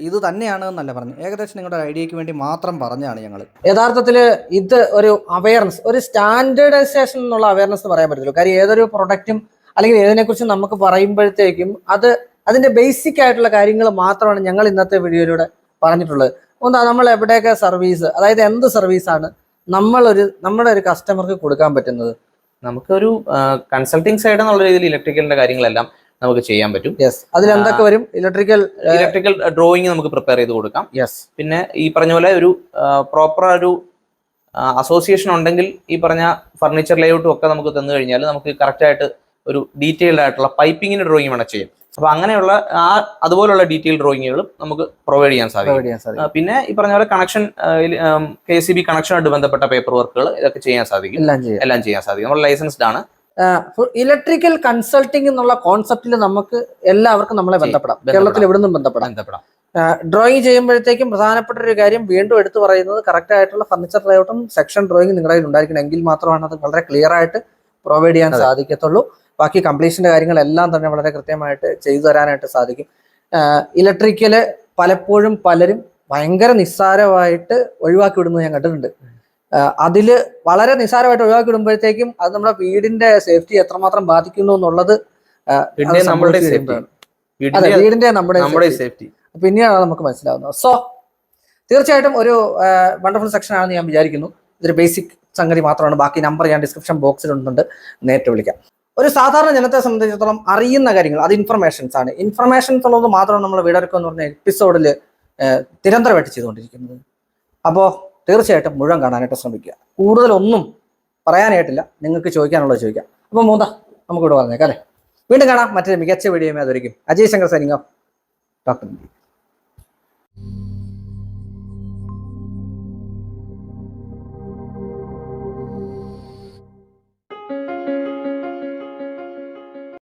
C: ഇത് തന്നെയാണ് എന്നല്ല പറഞ്ഞു ഏകദേശം നിങ്ങളുടെ ഐഡിയയ്ക്ക് വേണ്ടി മാത്രം പറഞ്ഞാണ് ഞങ്ങൾ
A: യഥാർത്ഥത്തിൽ ഇത് ഒരു അവയർനെസ് ഒരു സ്റ്റാൻഡേർഡൈസേഷൻ എന്നുള്ള അവയർനെസ് എന്ന് പറയാൻ പറ്റില്ല കാര്യം ഏതൊരു പ്രൊഡക്റ്റും അല്ലെങ്കിൽ ഏതിനെക്കുറിച്ച് നമുക്ക് പറയുമ്പോഴത്തേക്കും അത് അതിന്റെ ബേസിക് ആയിട്ടുള്ള കാര്യങ്ങൾ മാത്രമാണ് ഞങ്ങൾ ഇന്നത്തെ വീഡിയോയിലൂടെ പറഞ്ഞിട്ടുള്ളത്. ഒന്ന് നമ്മൾ എവിടെയൊക്കെ സർവീസ് അതായത് എന്ത് സർവീസാണ് നമ്മളൊരു നമ്മുടെ ഒരു കസ്റ്റമർക്ക് കൊടുക്കാൻ പറ്റുന്നത്?
B: നമുക്കൊരു കൺസൾട്ടിങ് സൈഡ് എന്നുള്ള രീതിയിൽ ഇലക്ട്രിക്കലിന്റെ കാര്യങ്ങളെല്ലാം നമുക്ക് ചെയ്യാൻ പറ്റും.
A: യെസ് അതിൽ എന്തൊക്കെ വരും? ഇലക്ട്രിക്കൽ
B: ഇലക്ട്രിക്കൽ ഡ്രോയിങ് നമുക്ക് പ്രിപ്പയർ ചെയ്ത് കൊടുക്കാം.
A: യെസ്
B: പിന്നെ ഈ പറഞ്ഞ പോലെ ഒരു പ്രോപ്പർ ഒരു അസോസിയേഷൻ ഉണ്ടെങ്കിൽ ഈ പറഞ്ഞ ഫർണിച്ചർ ലേഔട്ടും ഒക്കെ നമുക്ക് തന്നു കഴിഞ്ഞാൽ നമുക്ക് കറക്റ്റ് ആയിട്ട് ഒരു ഡീറ്റെയിൽഡ് ആയിട്ടുള്ള പൈപ്പിങ്ങിന്റെ ഡ്രോയിങ് വേണം ചെയ്യാം അപ്പൊ അങ്ങനെയുള്ള ആ അതുപോലുള്ള ഡീറ്റെയിൽ ഡ്രോയിങ്ങുകളും നമുക്ക് പ്രൊവൈഡ് ചെയ്യാൻ സാധിക്കും. പിന്നെ ഈ പറഞ്ഞ പോലെ കണക്ഷൻ കെ സി ബി കണക്ഷനായിട്ട് ബന്ധപ്പെട്ട പേപ്പർ വർക്കുകൾ ഇതൊക്കെ ചെയ്യാൻ സാധിക്കും.
A: എല്ലാം ചെയ്യാം.
B: എല്ലാം ചെയ്യാൻ സാധിക്കും. നമ്മൾ ലൈസൻസ്ഡ് ആണ്.
A: ഇലക്ട്രിക്കൽ കൺസൾട്ടിംഗ് എന്നുള്ള കോൺസെപ്റ്റിൽ നമുക്ക് എല്ലാവർക്കും നമ്മളെ ബന്ധപ്പെടാം.
B: ബന്ധപ്പെടാം.
A: കേരളത്തിൽ എവിടെ നിന്നും ബന്ധപ്പെടാം.
B: ബന്ധപ്പെടാം
A: ഡ്രോയിങ് ചെയ്യുമ്പോഴത്തേക്കും പ്രധാനപ്പെട്ട ഒരു കാര്യം വീണ്ടും എടുത്തു പറയുന്നത് കറക്റ്റ് ആയിട്ടുള്ള ഫർണിച്ചർ ലേഔട്ടും സെക്ഷൻ ഡ്രോയിങ് നിങ്ങളുടെ കയ്യിൽ ഉണ്ടായിരിക്കണം എങ്കിൽ മാത്രമാണ് അത് വളരെ ക്ലിയർ ആയിട്ട് പ്രൊവൈഡ് ചെയ്യാൻ സാധിക്കത്തുള്ളൂ. ബാക്കി കംപ്ലീഷന്റെ കാര്യങ്ങളെല്ലാം തന്നെ വളരെ കൃത്യമായിട്ട് ചെയ്തു തരാനായിട്ട് സാധിക്കും. ഇലക്ട്രിക്കൽ പലപ്പോഴും പലരും ഭയങ്കര നിസ്സാരമായിട്ട് ഒഴിവാക്കി വിടുന്നത് ഞാൻ കണ്ടിട്ടുണ്ട്. അതിൽ അതിൽ വളരെ നിസ്സാരമായിട്ട് ഒഴിവാക്കി വിടുമ്പോഴത്തേക്കും അത് നമ്മുടെ വീടിന്റെ സേഫ്റ്റി എത്രമാത്രം ബാധിക്കുന്നു എന്നുള്ളത് അത്
B: വീടിന്റെ
A: നമ്മുടെ.
B: സേഫ്റ്റി
A: പിന്നെയാണ് നമുക്ക് മനസ്സിലാവുന്നത്. സോ തീർച്ചയായിട്ടും ഒരു വണ്ടർഫുൾ സെക്ഷൻ ആണെന്ന് ഞാൻ വിചാരിക്കുന്നു. ഇതൊരു ബേസിക് സംഗതി മാത്രമാണ്. ബാക്കി നമ്പർ ഞാൻ ഡിസ്ക്രിപ്ഷൻ ബോക്സിൽ ഉണ്ടുണ്ട്. നേരിട്ട് വിളിക്കാം. ഒരു സാധാരണ ജനത്തെ സംബന്ധിച്ചിടത്തോളം അറിയുന്ന കാര്യങ്ങൾ അത് ഇൻഫർമേഷൻസ് ആണ്. ഇൻഫർമേഷൻസ് ഉള്ളത് മാത്രമാണ് നമ്മൾ വീടൊരുക്കം എന്ന് പറഞ്ഞ എപ്പിസോഡിൽ നിരന്തരമായിട്ട് ചെയ്തുകൊണ്ടിരിക്കുന്നത്. അപ്പോൾ തീർച്ചയായിട്ടും മുഴുവൻ കാണാനായിട്ട് ശ്രമിക്കുക. കൂടുതലൊന്നും പറയാനായിട്ടില്ല. നിങ്ങൾക്ക് ചോദിക്കാനുള്ളത് ചോദിക്കാം. അപ്പോൾ മൂന്നാ നമുക്ക് ഇവിടെ പറഞ്ഞേക്കാം അല്ലേ? വീണ്ടും കാണാം. മറ്റൊരു മികച്ച വീഡിയോയുമായി അതൊരിക്കും Ajay Shankar signing off. Doctor